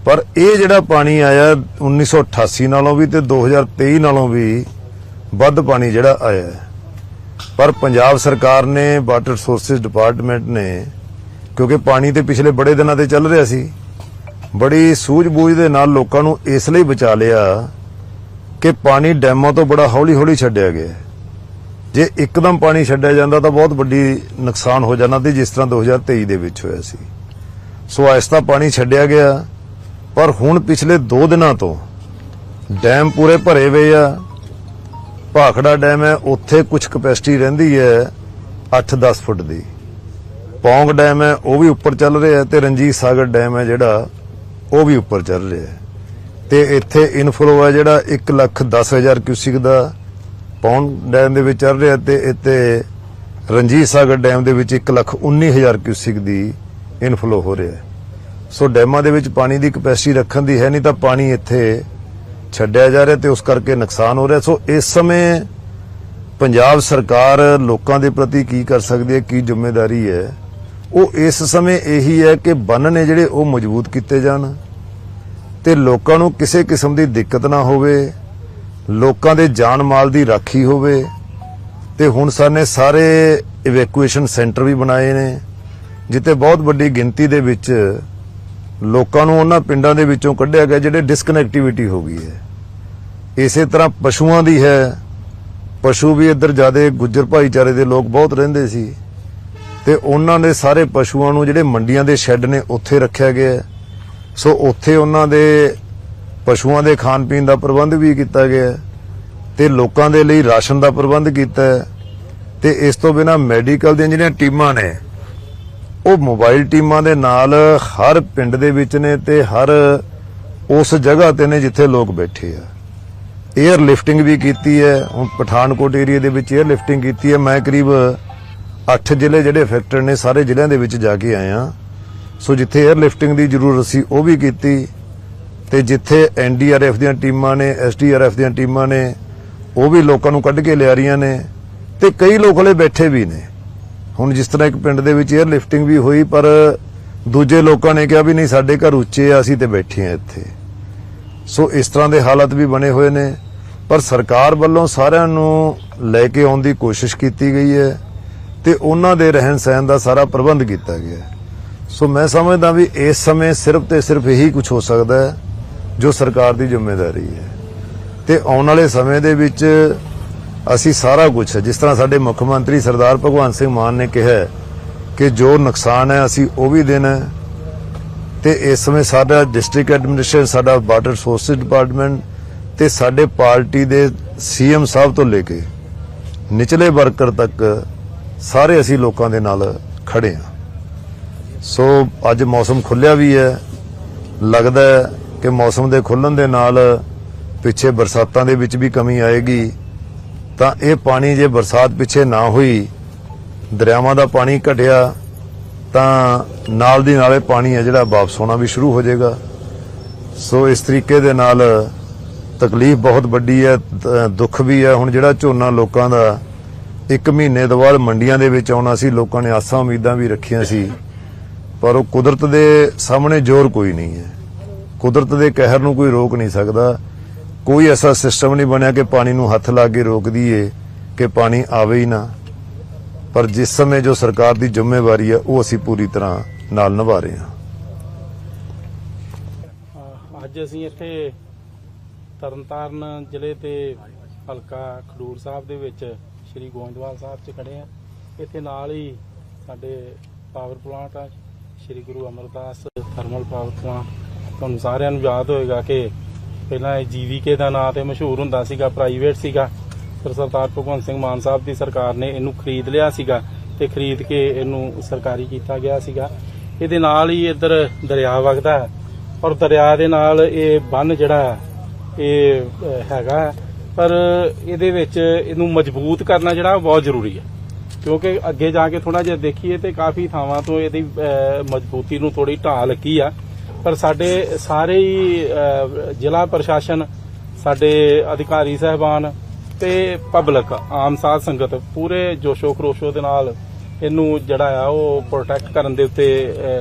ਪਰ ਇਹ ਜਿਹੜਾ ਪਾਣੀ ਆਇਆ 1988 ਨਾਲੋਂ ਵੀ ਤੇ 2023 ਨਾਲੋਂ ਵੀ ਵੱਧ ਪਾਣੀ ਜਿਹੜਾ ਆਇਆ ਹੈ। ਪਰ ਪੰਜਾਬ ਸਰਕਾਰ ਨੇ ਵਾਟਰ ਰਿਸੋਰਸਸ ਡਿਪਾਰਟਮੈਂਟ ਨੇ, ਕਿਉਂਕਿ ਪਾਣੀ ਤੇ ਪਿਛਲੇ ਬੜੇ ਦਿਨਾਂ ਤੇ ਚੱਲ ਰਿਹਾ ਸੀ, ਬੜੀ ਸੂਝ-ਬੂਝ ਦੇ ਨਾਲ ਲੋਕਾਂ ਨੂੰ ਇਸ ਲਈ ਬਚਾ ਲਿਆ ਕਿ ਪਾਣੀ ਡੈਮਾਂ ਤੋਂ ਬੜਾ ਹੌਲੀ-ਹੌਲੀ ਛੱਡਿਆ ਗਿਆ ਜੇ ਇੱਕਦਮ ਪਾਣੀ ਛੱਡਿਆ ਜਾਂਦਾ ਤਾਂ ਬਹੁਤ ਵੱਡੀ ਨੁਕਸਾਨ ਹੋ ਜਾਣਾ ਤੇ ਜਿਸ ਤਰ੍ਹਾਂ 2023 ਦੇ ਵਿੱਚ ਹੋਇਆ ਸੀ। ਸੋ ਆਹਿਸਤਾ ਪਾਣੀ ਛੱਡਿਆ ਗਿਆ, ਪਰ ਹੁਣ ਪਿਛਲੇ 2 ਦਿਨਾਂ ਤੋਂ ਡੈਮ ਪੂਰੇ ਭਰੇ ਹੋਏ ਆ ਭਾਖੜਾ ਡੈਮ ਹੈ, ਉੱਥੇ ਕੁਝ ਕਪੈਸਿਟੀ ਰਹਿੰਦੀ ਹੈ 8-10 ਫੁੱਟ ਦੀ। ਪੌਂਗ ਡੈਮ ਹੈ, ਉਹ ਵੀ ਉੱਪਰ ਚੱਲ ਰਿਹਾ ਹੈ ਤੇ ਰਣਜੀਤ ਸਾਗਰ ਡੈਮ ਹੈ ਜਿਹੜਾ, ਉਹ ਵੀ ਉੱਪਰ ਚੱਲ ਰਿਹਾ ਹੈ। ਤੇ ਇੱਥੇ ਇਨਫਲੋ ਹੈ ਜਿਹੜਾ 1 ਲੱਖ 10 ਹਜ਼ਾਰ ਕਿਊਸਿਕ ਦਾ ਪੌਂਡ ਡੈਮ ਦੇ ਵਿੱਚ ਚੱਲ ਰਿਹਾ ਤੇ ਇੱਥੇ ਰਣਜੀਤ ਸਾਗਰ ਡੈਮ ਦੇ ਵਿੱਚ 1 ਲੱਖ 19 ਹਜ਼ਾਰ ਕਿਊਸਿਕ ਦੀ ਇਨਫਲੋ ਹੋ ਰਿਹਾ ਸੋ ਡੈਮਾਂ ਦੇ ਵਿੱਚ ਪਾਣੀ ਦੀ ਕਪੈਸਿਟੀ ਰੱਖਣ ਦੀ ਹੈ ਨਹੀਂ ਤਾਂ ਪਾਣੀ ਇੱਥੇ ਛੱਡਿਆ ਜਾ ਰਿਹਾ ਤੇ ਉਸ ਕਰਕੇ ਨੁਕਸਾਨ ਹੋ ਰਿਹਾ। ਸੋ ਇਸ ਸਮੇਂ ਪੰਜਾਬ ਸਰਕਾਰ ਲੋਕਾਂ ਦੇ ਪ੍ਰਤੀ ਕੀ ਕਰ ਸਕਦੀ ਹੈ, ਕੀ ਜ਼ਿੰਮੇਵਾਰੀ ਹੈ? ਉਹ ਇਸ ਸਮੇਂ ਇਹੀ ਹੈ ਕਿ ਬੰਨ ਨੇ ਜਿਹੜੇ ਉਹ ਮਜ਼ਬੂਤ ਕੀਤੇ ਜਾਣ ਤੇ ਲੋਕਾਂ ਨੂੰ ਕਿਸੇ ਕਿਸਮ ਦੀ ਦਿੱਕਤ ਨਾ ਹੋਵੇ, ਲੋਕਾਂ ਦੇ ਜਾਨ ਮਾਲ ਦੀ ਰਾਖੀ ਹੋਵੇ ਤੇ ਹੁਣ ਸਾਨੇ ਸਾਰੇ ਇਵੈਕੂਏਸ਼ਨ ਸੈਂਟਰ ਵੀ ਬਣਾਏ ਨੇ, ਜਿੱਥੇ ਬਹੁਤ ਵੱਡੀ ਗਿਣਤੀ ਦੇ ਵਿੱਚ ਲੋਕਾਂ ਨੂੰ ਉਹਨਾਂ ਪਿੰਡਾਂ ਦੇ ਵਿੱਚੋਂ ਕੱਢਿਆ ਗਿਆ ਜਿਹੜੇ ਡਿਸਕਨੈਕਟੀਵਿਟੀ ਹੋ ਗਈ ਹੈ। ਇਸੇ ਤਰ੍ਹਾਂ ਪਸ਼ੂਆਂ ਦੀ ਹੈ। ਪਸ਼ੂ ਵੀ ਇੱਧਰ ਜਿਆਦੇ ਗੁੱਜਰ ਭਾਈਚਾਰੇ ਦੇ ਲੋਕ ਬਹੁਤ ਰਹਿੰਦੇ ਸੀ। ਤੇ ਉਹਨਾਂ ਦੇ ਸਾਰੇ ਪਸ਼ੂਆਂ ਨੂੰ ਜਿਹੜੇ ਮੰਡੀਆਂ ਦੇ ਸ਼ੈੱਡ ਨੇ ਉੱਥੇ ਰੱਖਿਆ ਗਿਆ ਸੋ ਉੱਥੇ ਉਹਨਾਂ ਦੇ ਪਸ਼ੂਆਂ ਦੇ ਖਾਣ ਪੀਣ ਦਾ ਪ੍ਰਬੰਧ ਵੀ ਕੀਤਾ ਗਿਆ ਹੈ ਤੇ ਲੋਕਾਂ ਦੇ ਲਈ ਰਾਸ਼ਨ ਦਾ ਪ੍ਰਬੰਧ ਕੀਤਾ ਹੈ। ਤੇ ਇਸ ਤੋਂ ਬਿਨਾ ਮੈਡੀਕਲ ਦੀਆਂ ਜਿਹੜੀਆਂ ਟੀਮਾਂ ਨੇ ਉਹ ਮੋਬਾਈਲ ਟੀਮਾਂ ਦੇ ਨਾਲ ਹਰ ਪਿੰਡ ਦੇ ਵਿੱਚ ਨੇ ਤੇ ਹਰ ਉਸ ਜਗ੍ਹਾ ਤੇ ਨੇ ਜਿੱਥੇ ਲੋਕ ਬੈਠੇ ਆ। 에ਅਰ ਲਿਫਟਿੰਗ ਵੀ ਕੀਤੀ ਹੈ, ਹੁਣ ਪਠਾਨਕੋਟ ਏਰੀਆ ਦੇ ਵਿੱਚ 에ਅਰ ਲਿਫਟਿੰਗ ਕੀਤੀ ਹੈ। ਮੈਂ ਕਰੀਬ 8 ਜ਼ਿਲ੍ਹੇ ਜਿਹੜੇ ਫੈਕਟਰ ਨੇ, ਸਾਰੇ ਜ਼ਿਲ੍ਹਿਆਂ ਦੇ ਵਿੱਚ ਜਾ ਕੇ ਆਇਆ। ਸੋ ਜਿੱਥੇ 에ਅਰ ਲਿਫਟਿੰਗ ਦੀ ਜ਼ਰੂਰਤ ਸੀ, ਉਹ ਵੀ ਕੀਤੀ। ਤੇ ਜਿੱਥੇ ਐਨਡੀਆਰਐਫ ਦੀਆਂ ਟੀਮਾਂ ਨੇ ਐਸਡੀਆਰਐਫ ਦੀਆਂ ਟੀਮਾਂ ਨੇ, ਉਹ ਵੀ ਲੋਕਾਂ ਨੂੰ ਕੱਢ ਕੇ ਲਿਆ ਰਹੀਆਂ ਨੇ। ਤੇ ਕਈ ਲੋਕ ਹਲੇ ਬੈਠੇ ਵੀ ਨੇ। ਹੁਣ ਜਿਸ ਤਰ੍ਹਾਂ ਇੱਕ ਪਿੰਡ ਦੇ ਵਿੱਚ 에ਅਰ ਲਿਫਟਿੰਗ ਵੀ ਹੋਈ, ਪਰ ਦੂਜੇ ਲੋਕਾਂ ਨੇ ਕਿਹਾ ਵੀ ਨਹੀਂ, ਸਾਡੇ ਘਰ ਉੱਚੇ ਆ, ਅਸੀਂ ਤੇ ਬੈਠੇ ਆ ਇੱਥੇ। ਸੋ ਇਸ ਤਰ੍ਹਾਂ ਦੇ ਹਾਲਾਤ ਵੀ ਬਣੇ ਹੋਏ ਨੇ। ਪਰ ਸਰਕਾਰ ਵੱਲੋਂ ਸਾਰਿਆਂ ਨੂੰ ਲੈ ਕੇ ਆਉਣ ਦੀ ਕੋਸ਼ਿਸ਼ ਕੀਤੀ ਗਈ ਹੈ ਤੇ ਉਹਨਾਂ ਦੇ ਰਹਿਣ ਸਹਿਣ ਦਾ ਸਾਰਾ ਪ੍ਰਬੰਧ ਕੀਤਾ ਗਿਆ ਸੋ ਮੈਂ ਸਮਝਦਾ ਵੀ ਇਸ ਸਮੇਂ ਸਿਰਫ ਤੇ ਸਿਰਫ ਇਹੀ ਕੁਝ ਹੋ ਸਕਦਾ ਹੈ ਜੋ ਸਰਕਾਰ ਦੀ ਜ਼ਿੰਮੇਵਾਰੀ ਹੈ। ਤੇ ਆਉਣ ਵਾਲੇ ਸਮੇਂ ਦੇ ਵਿੱਚ ਅਸੀਂ ਸਾਰਾ ਕੁਝ ਜਿਸ ਤਰ੍ਹਾਂ ਸਾਡੇ ਮੁੱਖ ਮੰਤਰੀ ਸਰਦਾਰ ਭਗਵੰਤ ਸਿੰਘ ਮਾਨ ਨੇ ਕਿਹਾ ਕਿ ਜੋ ਨੁਕਸਾਨ ਹੈ, ਅਸੀਂ ਉਹ ਵੀ ਦੇਣਾ ਹੈ। ਤੇ ਇਸ ਸਮੇਂ ਸਾਡਾ ਡਿਸਟ੍ਰਿਕਟ ਐਡਮਿਨਿਸਟ੍ਰੇਸ਼ਨ ਸਾਡਾ ਵਾਟਰ ਰਿਸੋਰਸਿਸ ਡਿਪਾਰਟਮੈਂਟ ਤੇ ਸਾਡੇ ਪਾਰਟੀ ਦੇ ਸੀਐਮ ਸਾਹਿਬ ਤੋਂ ਲੈ ਕੇ ਨਿਚਲੇ ਵਰਕਰ ਤੱਕ ਸਾਰੇ ਅਸੀਂ ਲੋਕਾਂ ਦੇ ਨਾਲ ਖੜੇ ਹਾਂ। ਸੋ ਅੱਜ ਮੌਸਮ ਖੁੱਲਿਆ ਵੀ ਹੈ। ਲੱਗਦਾ ਕਿ ਮੌਸਮ ਦੇ ਖੁੱਲਣ ਦੇ ਨਾਲ ਪਿੱਛੇ ਬਰਸਾਤਾਂ ਦੇ ਵਿੱਚ ਵੀ ਕਮੀ ਆਏਗੀ। ਤਾਂ ਇਹ ਪਾਣੀ ਜੇ ਬਰਸਾਤ ਪਿੱਛੇ ਨਾ ਹੋਈ, ਦਰਿਆਵਾਂ ਦਾ ਪਾਣੀ ਘਟਿਆ, ਤਾਂ ਨਾਲ ਦੀ ਨਾਲੇ ਪਾਣੀ ਹੈ ਜਿਹੜਾ ਵਾਪਸ ਹੋਣਾ ਵੀ ਸ਼ੁਰੂ ਹੋ ਜਾਏਗਾ। ਸੋ ਇਸ ਤਰੀਕੇ ਦੇ ਨਾਲ ਤਕਲੀਫ ਬਹੁਤ ਵੱਡੀ ਹੈ ਦੁੱਖ ਵੀ ਹੈ। ਹੁਣ ਜਿਹੜਾ ਝੋਨਾ ਲੋਕਾਂ ਦਾ ਇੱਕ ਮਹੀਨੇ ਤੋਂ ਬਾਅਦ ਮੰਡੀਆਂ ਦੇ ਵਿੱਚ ਆਉਣਾ ਸੀ, ਲੋਕਾਂ ਨੇ ਆਸਾਂ ਉਮੀਦਾਂ ਵੀ ਰੱਖੀਆਂ ਸੀ। ਪਰ ਉਹ ਕੁਦਰਤ ਦੇ ਸਾਹਮਣੇ ਜ਼ੋਰ ਕੋਈ ਨਹੀਂ ਹੈ। ਕੁਦਰਤ ਦੇ ਕਹਿਰ ਨੂੰ ਕੋਈ ਰੋਕ ਨਹੀਂ ਸਕਦਾ। ਕੋਈ ਐਸਾ ਸਿਸਟਮ ਨਹੀਂ ਬਣਿਆ ਕਿ ਪਾਣੀ ਨੂੰ ਹੱਥ ਲਾ ਕੇ ਰੋਕ ਦਈਏ ਕਿ ਪਾਣੀ ਆਵੇ ਹੀ ਨਾ। ਪਰ ਜਿਸ ਸਮੇਂ ਜੋ ਸਰਕਾਰ ਦੀ ਜ਼ਿੰਮੇਵਾਰੀ ਹੈ ਉਹ ਅਸੀਂ ਪੂਰੀ ਤਰ੍ਹਾਂ ਨਾਲ ਨਿਭਾ ਰਹੇ ਹਾਂ। ਅਹ ਅੱਜ ਅਸੀਂ ਇੱਥੇ ਤਰਨਤਾਰਨ ਜ਼ਿਲ੍ਹੇ ਤੇ ਹਲਕਾ ਖਡੂਰ ਸਾਹਿਬ ਦੇ ਵਿੱਚ ਸ੍ਰੀ ਗੋਇੰਦਵਾਲ ਸਾਹਿਬ 'ਚ ਖੜੇ ਆ ਇੱਥੇ ਨਾਲ ਹੀ ਸਾਡੇ ਪਾਵਰ ਪਲਾਂਟ ਆ, Shri Guru Amardas thermal power plant. ਤੁਹਾਨੂੰ ਸਾਰਿਆਂ ਨੂੰ ਯਾਦ ਹੋਏਗਾ ਕਿ ਪਹਿਲਾਂ ਇਹ ਜੀਵੀਕੇ ਦਾ ਨਾਂ ਤੇ ਮਸ਼ਹੂਰ ਹੁੰਦਾ ਸੀਗਾ ਪ੍ਰਾਈਵੇਟ ਸੀਗਾ। ਫਿਰ ਸਰਦਾਰ ਭਗਵੰਤ ਸਿੰਘ ਮਾਨ ਸਾਹਿਬ ਦੀ ਸਰਕਾਰ ਨੇ ਇਹਨੂੰ ਖਰੀਦ ਲਿਆ ਸੀਗਾ ਤੇ ਖਰੀਦ ਕੇ ਇਹਨੂੰ ਸਰਕਾਰੀ ਕੀਤਾ ਗਿਆ ਸੀਗਾ। ਇਹਦੇ ਨਾਲ ਹੀ ਇੱਧਰ ਦਰਿਆ ਵਗਦਾ ਹੈ ਔਰ ਦਰਿਆ ਦੇ ਨਾਲ ਇਹ ਬੰਨ ਜਿਹੜਾ ਇਹ ਹੈਗਾ ਹੈ। ਪਰ ਇਹਦੇ ਵਿੱਚ ਇਹਨੂੰ ਮਜ਼ਬੂਤ ਕਰਨਾ ਜਿਹੜਾ ਬਹੁਤ ਜ਼ਰੂਰੀ ਹੈ। ਕਿਉਂਕਿ ਅੱਗੇ ਜਾ ਕੇ ਥੋੜਾ ਜਿਹਾ ਦੇਖੀਏ ਤੇ ਕਾਫੀ ਥਾਵਾਂ ਤੋਂ ਇਹਦੀ ਮਜ਼ਬੂਤੀ ਨੂੰ ਥੋੜੀ ਢਾਹ ਲੱਗੀ ਆ। ਪਰ ਸਾਡੇ ਸਾਰੇ ਹੀ ਜ਼ਿਲ੍ਹਾ ਪ੍ਰਸ਼ਾਸਨ, ਸਾਡੇ ਅਧਿਕਾਰੀ ਸਹਿਬਾਨ ਤੇ ਪਬਲਿਕ, ਆਮ ਸਾਧ ਸੰਗਤ, ਪੂਰੇ ਜੋਸ਼ੋ ਖਰੋਸ਼ੋ ਦੇ ਨਾਲ ਇਹਨੂੰ ਜਿਹੜਾ ਆ, ਉਹ ਪ੍ਰੋਟੈਕਟ ਕਰਨ ਦੇ ਉੱਤੇ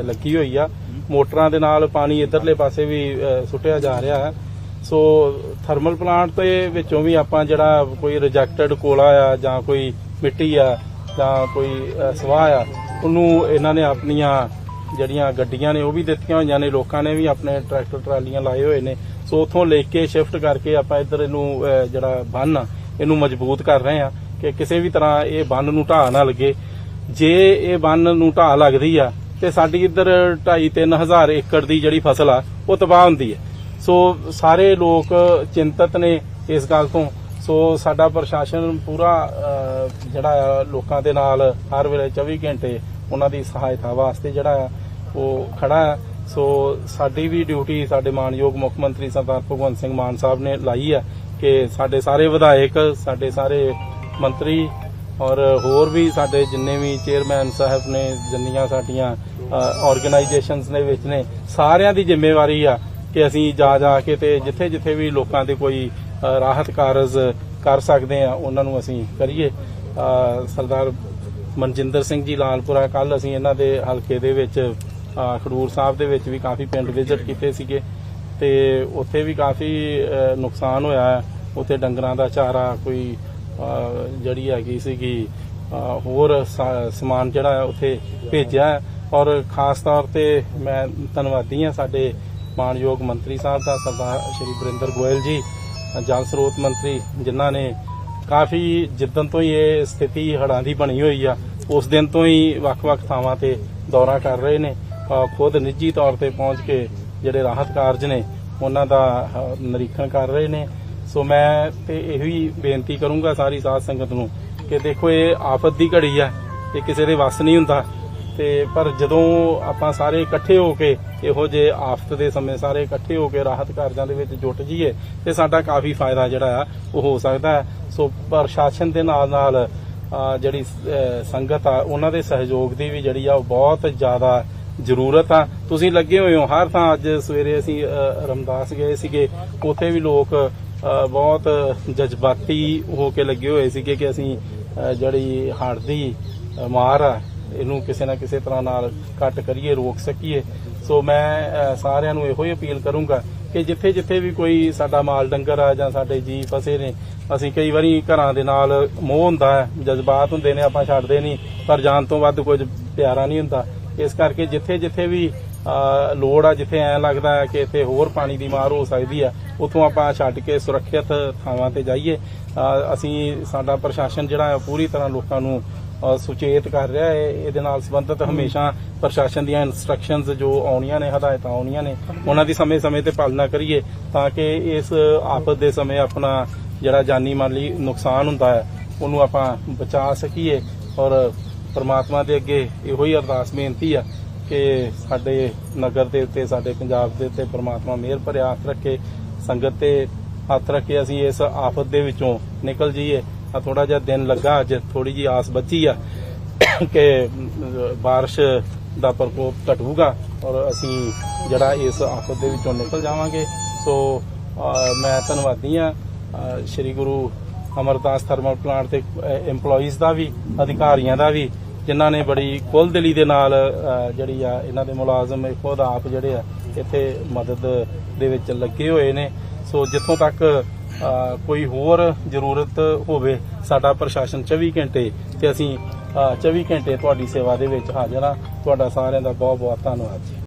ਲੱਗੀ ਹੋਈ ਆ। ਮੋਟਰਾਂ ਦੇ ਨਾਲ ਪਾਣੀ ਇਧਰਲੇ ਪਾਸੇ ਵੀ ਸੁੱਟਿਆ ਜਾ ਰਿਹਾ ਹੈ। ਸੋ ਥਰਮਲ ਪਲਾਂਟ ਦੇ ਵਿੱਚੋਂ ਵੀ ਆਪਾਂ ਜਿਹੜਾ ਕੋਈ ਰਿਜੈਕਟਡ ਕੋਲਾ ਆ, ਜਾਂ ਕੋਈ ਮਿੱਟੀ ਆ, ਜਾਂ ਕੋਈ ਸਵਾਹ ਆ, ਉਹਨੂੰ ਇਹਨਾਂ ਨੇ ਆਪਣੀਆਂ ਜਿਹੜੀਆਂ ਗੱਡੀਆਂ ਨੇ ਉਹ ਵੀ ਦਿੱਤੀਆਂ ਹੋਈਆਂ ਨੇ, ਲੋਕਾਂ ਨੇ ਵੀ ਆਪਣੇ ਟਰੈਕਟਰ ਟਰਾਲੀਆਂ ਲਾਏ ਹੋਏ ਨੇ। ਸੋ ਉਥੋਂ ਲੈ ਕੇ ਸ਼ਿਫਟ ਕਰਕੇ ਆਪਾਂ ਇੱਧਰ ਇਹਨੂੰ ਜਿਹੜਾ ਬੰਨ ਆ, ਇਹਨੂੰ ਮਜ਼ਬੂਤ ਕਰ ਰਹੇ ਆ ਕਿ ਕਿਸੇ ਵੀ ਤਰ੍ਹਾਂ ਇਹ ਬੰਨ ਨੂੰ ਢਾਹ ਨਾ ਲੱਗੇ। ਜੇ ਇਹ ਬੰਨ ਨੂੰ ਢਾਹ ਲੱਗਦੀ ਆ, ਤੇ ਸਾਡੀ ਇੱਧਰ 2.5 ਹਜ਼ਾਰ ਏਕੜ ਦੀ ਜਿਹੜੀ ਫਸਲ ਆ, ਉਹ ਤਬਾਹ ਹੁੰਦੀ ਹੈ ਸੋ ਸਾਰੇ ਲੋਕ ਚਿੰਤਤ ਨੇ ਇਸ ਗੱਲ ਤੋਂ। ਸੋ ਸਾਡਾ ਪ੍ਰਸ਼ਾਸਨ ਪੂਰਾ ਜਿਹੜਾ ਆ, ਲੋਕਾਂ ਦੇ ਨਾਲ ਹਰ ਵੇਲੇ 24 ਘੰਟੇ ਉਹਨਾਂ ਦੀ ਸਹਾਇਤਾ ਵਾਸਤੇ ਜਿਹੜਾ ਆ, ਉਹ ਖੜਾ ਹੈ ਸੋ ਸਾਡੀ ਵੀ ਡਿਊਟੀ ਸਾਡੇ ਮਾਨਯੋਗ ਮੁੱਖ ਮੰਤਰੀ ਸਰਦਾਰ ਭਗਵੰਤ ਸਿੰਘ ਮਾਨ ਸਾਹਿਬ ਨੇ ਲਾਈ ਹੈ ਕਿ ਸਾਡੇ ਸਾਰੇ ਵਿਧਾਇਕ, ਸਾਡੇ ਸਾਰੇ ਮੰਤਰੀ ਔਰ ਹੋਰ ਵੀ ਸਾਡੇ ਜਿੰਨੇ ਵੀ ਚੇਅਰਮੈਨ ਸਾਹਿਬ ਨੇ, ਜਿੰਨੀਆਂ ਸਾਡੀਆਂ ਆਰਗੇਨਾਈਜੇਸ਼ਨਸ ਦੇ ਵਿੱਚ ਨੇ, ਸਾਰਿਆਂ ਦੀ ਜ਼ਿੰਮੇਵਾਰੀ ਆ ਕਿ ਅਸੀਂ ਜਾ ਜਾ ਕੇ ਤੇ ਜਿੱਥੇ ਜਿੱਥੇ ਵੀ ਲੋਕਾਂ ਦੇ ਕੋਈ ਰਾਹਤ ਕਾਰਜ ਕਰ ਸਕਦੇ ਆ, ਉਹਨਾਂ ਨੂੰ ਅਸੀਂ ਕਰੀਏ। ਸਰਦਾਰ ਮਨਜਿੰਦਰ ਸਿੰਘ ਜੀ ਲਾਲਪੁਰਾ ਕੱਲ ਅਸੀਂ ਇਹਨਾਂ ਦੇ ਹਲਕੇ ਦੇ ਵਿੱਚ ਖਡੂਰ ਸਾਹਿਬ ਦੇ ਵਿੱਚ ਵੀ ਕਾਫੀ ਪਿੰਡ ਵਿਜ਼ਿਟ ਕੀਤੇ ਸੀਗੇ। ਤੇ ਉੱਥੇ ਵੀ ਕਾਫੀ ਨੁਕਸਾਨ ਹੋਇਆ ਹੈ। ਉੱਥੇ ਡੰਗਰਾਂ ਦਾ ਚਾਰਾ ਕੋਈ ਜਿਹੜੀ ਹੈਗੀ ਸੀਗੀ ਹੋਰ ਸਾ- ਸਮਾਨ ਜਿਹੜਾ ਉੱਥੇ ਭੇਜਿਆ ਔਰ ਖਾਸ ਤੌਰ ਤੇ ਮੈਂ ਧੰਨਵਾਦੀ ਹਾਂ ਸਾਡੇ ਮਾਨਯੋਗ ਮੰਤਰੀ ਸਾਹਿਬ ਦਾ ਸਰਦਾਰ ਸ਼੍ਰੀ ਬਰਿੰਦਰ ਗੋਇਲ ਜੀ, ਜਲ ਸਰੋਤ ਮੰਤਰੀ, ਜਿਨ੍ਹਾਂ ਨੇ ਕਾਫੀ ਜਿੱਦਣ ਤੋਂ ਹੀ ਇਹ ਸਥਿਤੀ ਹੜ੍ਹਾਂ ਦੀ ਬਣੀ ਹੋਈ ਆ। ਉਸ ਦਿਨ ਤੋਂ ਹੀ ਵੱਖ-ਵੱਖ ਥਾਵਾਂ ਤੇ ਦੌਰਾ ਕਰ ਰਹੇ ਨੇ। ਖੁਦ ਨਿੱਜੀ ਤੌਰ ਤੇ ਪਹੁੰਚ ਕੇ ਜਿਹੜੇ ਰਾਹਤ ਕਾਰਜ ਨੇ, ਉਹਨਾਂ ਦਾ ਨਿਰੀਖਣ ਕਰ ਰਹੇ ਨੇ। ਸੋ ਮੈਂ ਤੇ ਹੀ ਬੇਨਤੀ ਕਰੂੰਗਾ ਸਾਰੀ ਸਾਧ ਸੰਗਤ ਨੂੰ ਕਿ ਦੇਖੋ, ਇਹ ਆਫਤ ਦੀ ਘੜੀ ਆ, ਇਹ ਕਿਸੇ ਦੇ ਵੱਸ ਨਹੀਂ ਹੁੰਦਾ। ਤੇ ਪਰ ਜਦੋਂ ਆਪਾਂ ਸਾਰੇ ਇਕੱਠੇ ਹੋ ਕੇ ਇਹੋ ਜੇ ਆਫਤ ਦੇ ਸਮੇਂ ਸਾਰੇ ਇਕੱਠੇ ਹੋ ਕੇ ਰਾਹਤ ਕਾਰਜਾਂ ਦੇ ਵਿੱਚ ਜੁਟ ਜਾਈਏ, ਤੇ ਸਾਡਾ ਕਾਫੀ ਫਾਇਦਾ ਜਿਹੜਾ ਆ, ਉਹ ਹੋ ਸਕਦਾ। ਹੈ ਸੋ ਪ੍ਰਸ਼ਾਸਨ ਦੇ ਨਾਲ ਨਾਲ ਜਿਹੜੀ ਸੰਗਤ ਆ, ਉਹਨਾਂ ਦੇ ਸਹਿਯੋਗ ਦੀ ਵੀ ਜਿਹੜੀ ਆ, ਉਹ ਬਹੁਤ ਜ਼ਿਆਦਾ ਜ਼ਰੂਰਤ ਆ। ਤੁਸੀਂ ਲੱਗੇ ਹੋਏ ਹੋ ਹਰ ਥਾਂ। ਅੱਜ ਸਵੇਰੇ ਅਸੀਂ ਰਮਦਾਸ ਗਏ ਸੀਗੇ। ਉੱਥੇ ਵੀ ਲੋਕ ਬਹੁਤ ਜਜ਼ਬਾਤੀ ਹੋ ਕੇ ਲੱਗੇ ਹੋਏ ਸੀਗੇ ਕਿ ਅਸੀਂ ਜਿਹੜੀ ਹੜ੍ਹ ਦੀ ਮਾਰ ਆ, ਇਹਨੂੰ ਕਿਸੇ ਨਾ ਕਿਸੇ ਤਰ੍ਹਾਂ ਨਾਲ ਘੱਟ ਕਰੀਏ, ਰੋਕ ਸਕੀਏ। ਸੋ ਮੈਂ ਸਾਰਿਆਂ ਨੂੰ ਇਹੋ ਹੀ ਅਪੀਲ ਕਰੂੰਗਾ ਕਿ ਜਿੱਥੇ ਜਿੱਥੇ ਵੀ ਕੋਈ ਸਾਡਾ ਮਾਲ ਡੰਗਰ ਆ ਜਾਂ ਸਾਡੇ ਜੀ ਫਸੇ ਨੇ ਅਸੀਂ ਕਈ ਵਾਰੀ ਘਰਾਂ ਦੇ ਨਾਲ ਮੋਹ ਹੁੰਦਾ ਹੈ, ਜਜ਼ਬਾਤ ਹੁੰਦੇ ਨੇ, ਆਪਾਂ ਛੱਡਦੇ ਨਹੀਂ, ਪਰ ਜਾਨ ਤੋਂ ਵੱਧ ਕੁਝ ਪਿਆਰਾ ਨਹੀਂ ਹੁੰਦਾ। ਇਸ ਕਰਕੇ ਜਿੱਥੇ ਜਿੱਥੇ ਵੀ ਲੋੜ ਆ, ਜਿੱਥੇ ਐ ਲੱਗਦਾ ਹੈ ਕਿ ਇੱਥੇ ਹੋਰ ਪਾਣੀ ਦੀ ਮਾਰ ਹੋ ਸਕਦੀ ਆ ਉੱਥੋਂ ਆਪਾਂ ਛੱਡ ਕੇ ਸੁਰੱਖਿਅਤ ਥਾਵਾਂ ਤੇ ਜਾਈਏ। ਅਸੀਂ, ਸਾਡਾ ਪ੍ਰਸ਼ਾਸਨ ਜਿਹੜਾ ਹੈ ਪੂਰੀ ਤਰ੍ਹਾਂ ਲੋਕਾਂ ਨੂੰ ਸੁਚੇਤ ਕਰ ਰਿਹਾ ਹੈ। ਇਹਦੇ ਨਾਲ ਸੰਬੰਧਿਤ ਹਮੇਸ਼ਾ ਪ੍ਰਸ਼ਾਸਨ ਦੀਆਂ ਇਨਸਟਰਕਸ਼ਨਸ ਜੋ ਆਉਣੀਆਂ ਨੇ, ਹਦਾਇਤਾਂ ਆਉਣੀਆਂ ਨੇ, ਉਹਨਾਂ ਦੀ ਸਮੇਂ-ਸਮੇਂ ਤੇ ਪਾਲਣਾ ਕਰੀਏ, ਤਾਂ ਕਿ ਇਸ ਆਫਤ ਦੇ ਸਮੇਂ ਆਪਣਾ ਜਿਹੜਾ ਜਾਨੀ ਮਾਲੀ ਨੁਕਸਾਨ ਹੁੰਦਾ ਹੈ ਉਹਨੂੰ ਆਪਾਂ ਬਚਾ ਸਕੀਏ ਔਰ ਪ੍ਰਮਾਤਮਾ ਦੇ ਅੱਗੇ ਇਹੋ ਹੀ ਅਰਦਾਸ ਬੇਨਤੀ ਆ ਕਿ ਸਾਡੇ ਨਗਰ ਦੇ ਉੱਤੇ ਸਾਡੇ ਪੰਜਾਬ ਦੇ ਉੱਤੇ ਪ੍ਰਮਾਤਮਾ ਮਿਹਰ ਭਰਿਆ ਹੱਥ ਰੱਖੇ ਸੰਗਤ ਤੇ ਹੱਥ ਰੱਖੇ ਅਸੀਂ ਇਸ ਆਫਤ ਦੇ ਵਿੱਚੋਂ ਨਿਕਲ ਜਾਈਏ ਆ ਥੋੜਾ ਜਿਹਾ ਦਿਨ ਲੱਗਾ ਅੱਜ ਥੋੜੀ ਜੀ ਆਸ ਬਚੀ ਆ ਕਿ بارش ਦਾ ਪ੍ਰਕੋਪ ਘਟੂਗਾ ਔਰ ਅਸੀਂ ਜਿਹੜਾ ਇਸ ਆਫਤ ਦੇ ਵਿੱਚੋਂ ਨਿਕਲ ਜਾਵਾਂਗੇ ਸੋ ਅ, ਮੈਂ ਧੰਨਵਾਦੀ ਆ ਸ਼੍ਰੀ ਗੁਰੂ ਅਮਰਦਾਸ ਥਰਮਲ ਪਲਾਂਟ ਦੇ EMPLOYEES ਦਾ ਵੀ ਅਧਿਕਾਰੀਆਂ ਦਾ ਵੀ ਜਿਨ੍ਹਾਂ ਨੇ ਬੜੀ ਖੁੱਲ੍ਹਦਿਲੀ ਦੇ ਨਾਲ ਜਿਹੜੀ ਆ ਇਹਨਾਂ ਦੇ ਮੁਲਾਜ਼ਮ ਖੁਦ ਆਪ ਜਿਹੜੇ ਆ ਇੱਥੇ ਮਦਦ ਦੇ ਵਿੱਚ ਲੱਗੇ ਹੋਏ ਨੇ। ਸੋ ਜਿੱਥੋਂ ਤੱਕ ਕੋਈ ਹੋਰ ਜ਼ਰੂਰਤ ਹੋਵੇ ਸਾਡਾ ਪ੍ਰਸ਼ਾਸਨ 24 ਘੰਟੇ ਤੇ ਅਸੀਂ ਅ, 24 ਘੰਟੇ ਤੁਹਾਡੀ ਸੇਵਾ ਦੇ ਵਿੱਚ ਹਾਜ਼ਰ ਹਾਂ। ਤੁਹਾਡਾ ਸਾਰਿਆਂ ਦਾ ਬਹੁਤ ਬਹੁਤ ਧੰਨਵਾਦ ਜੀ।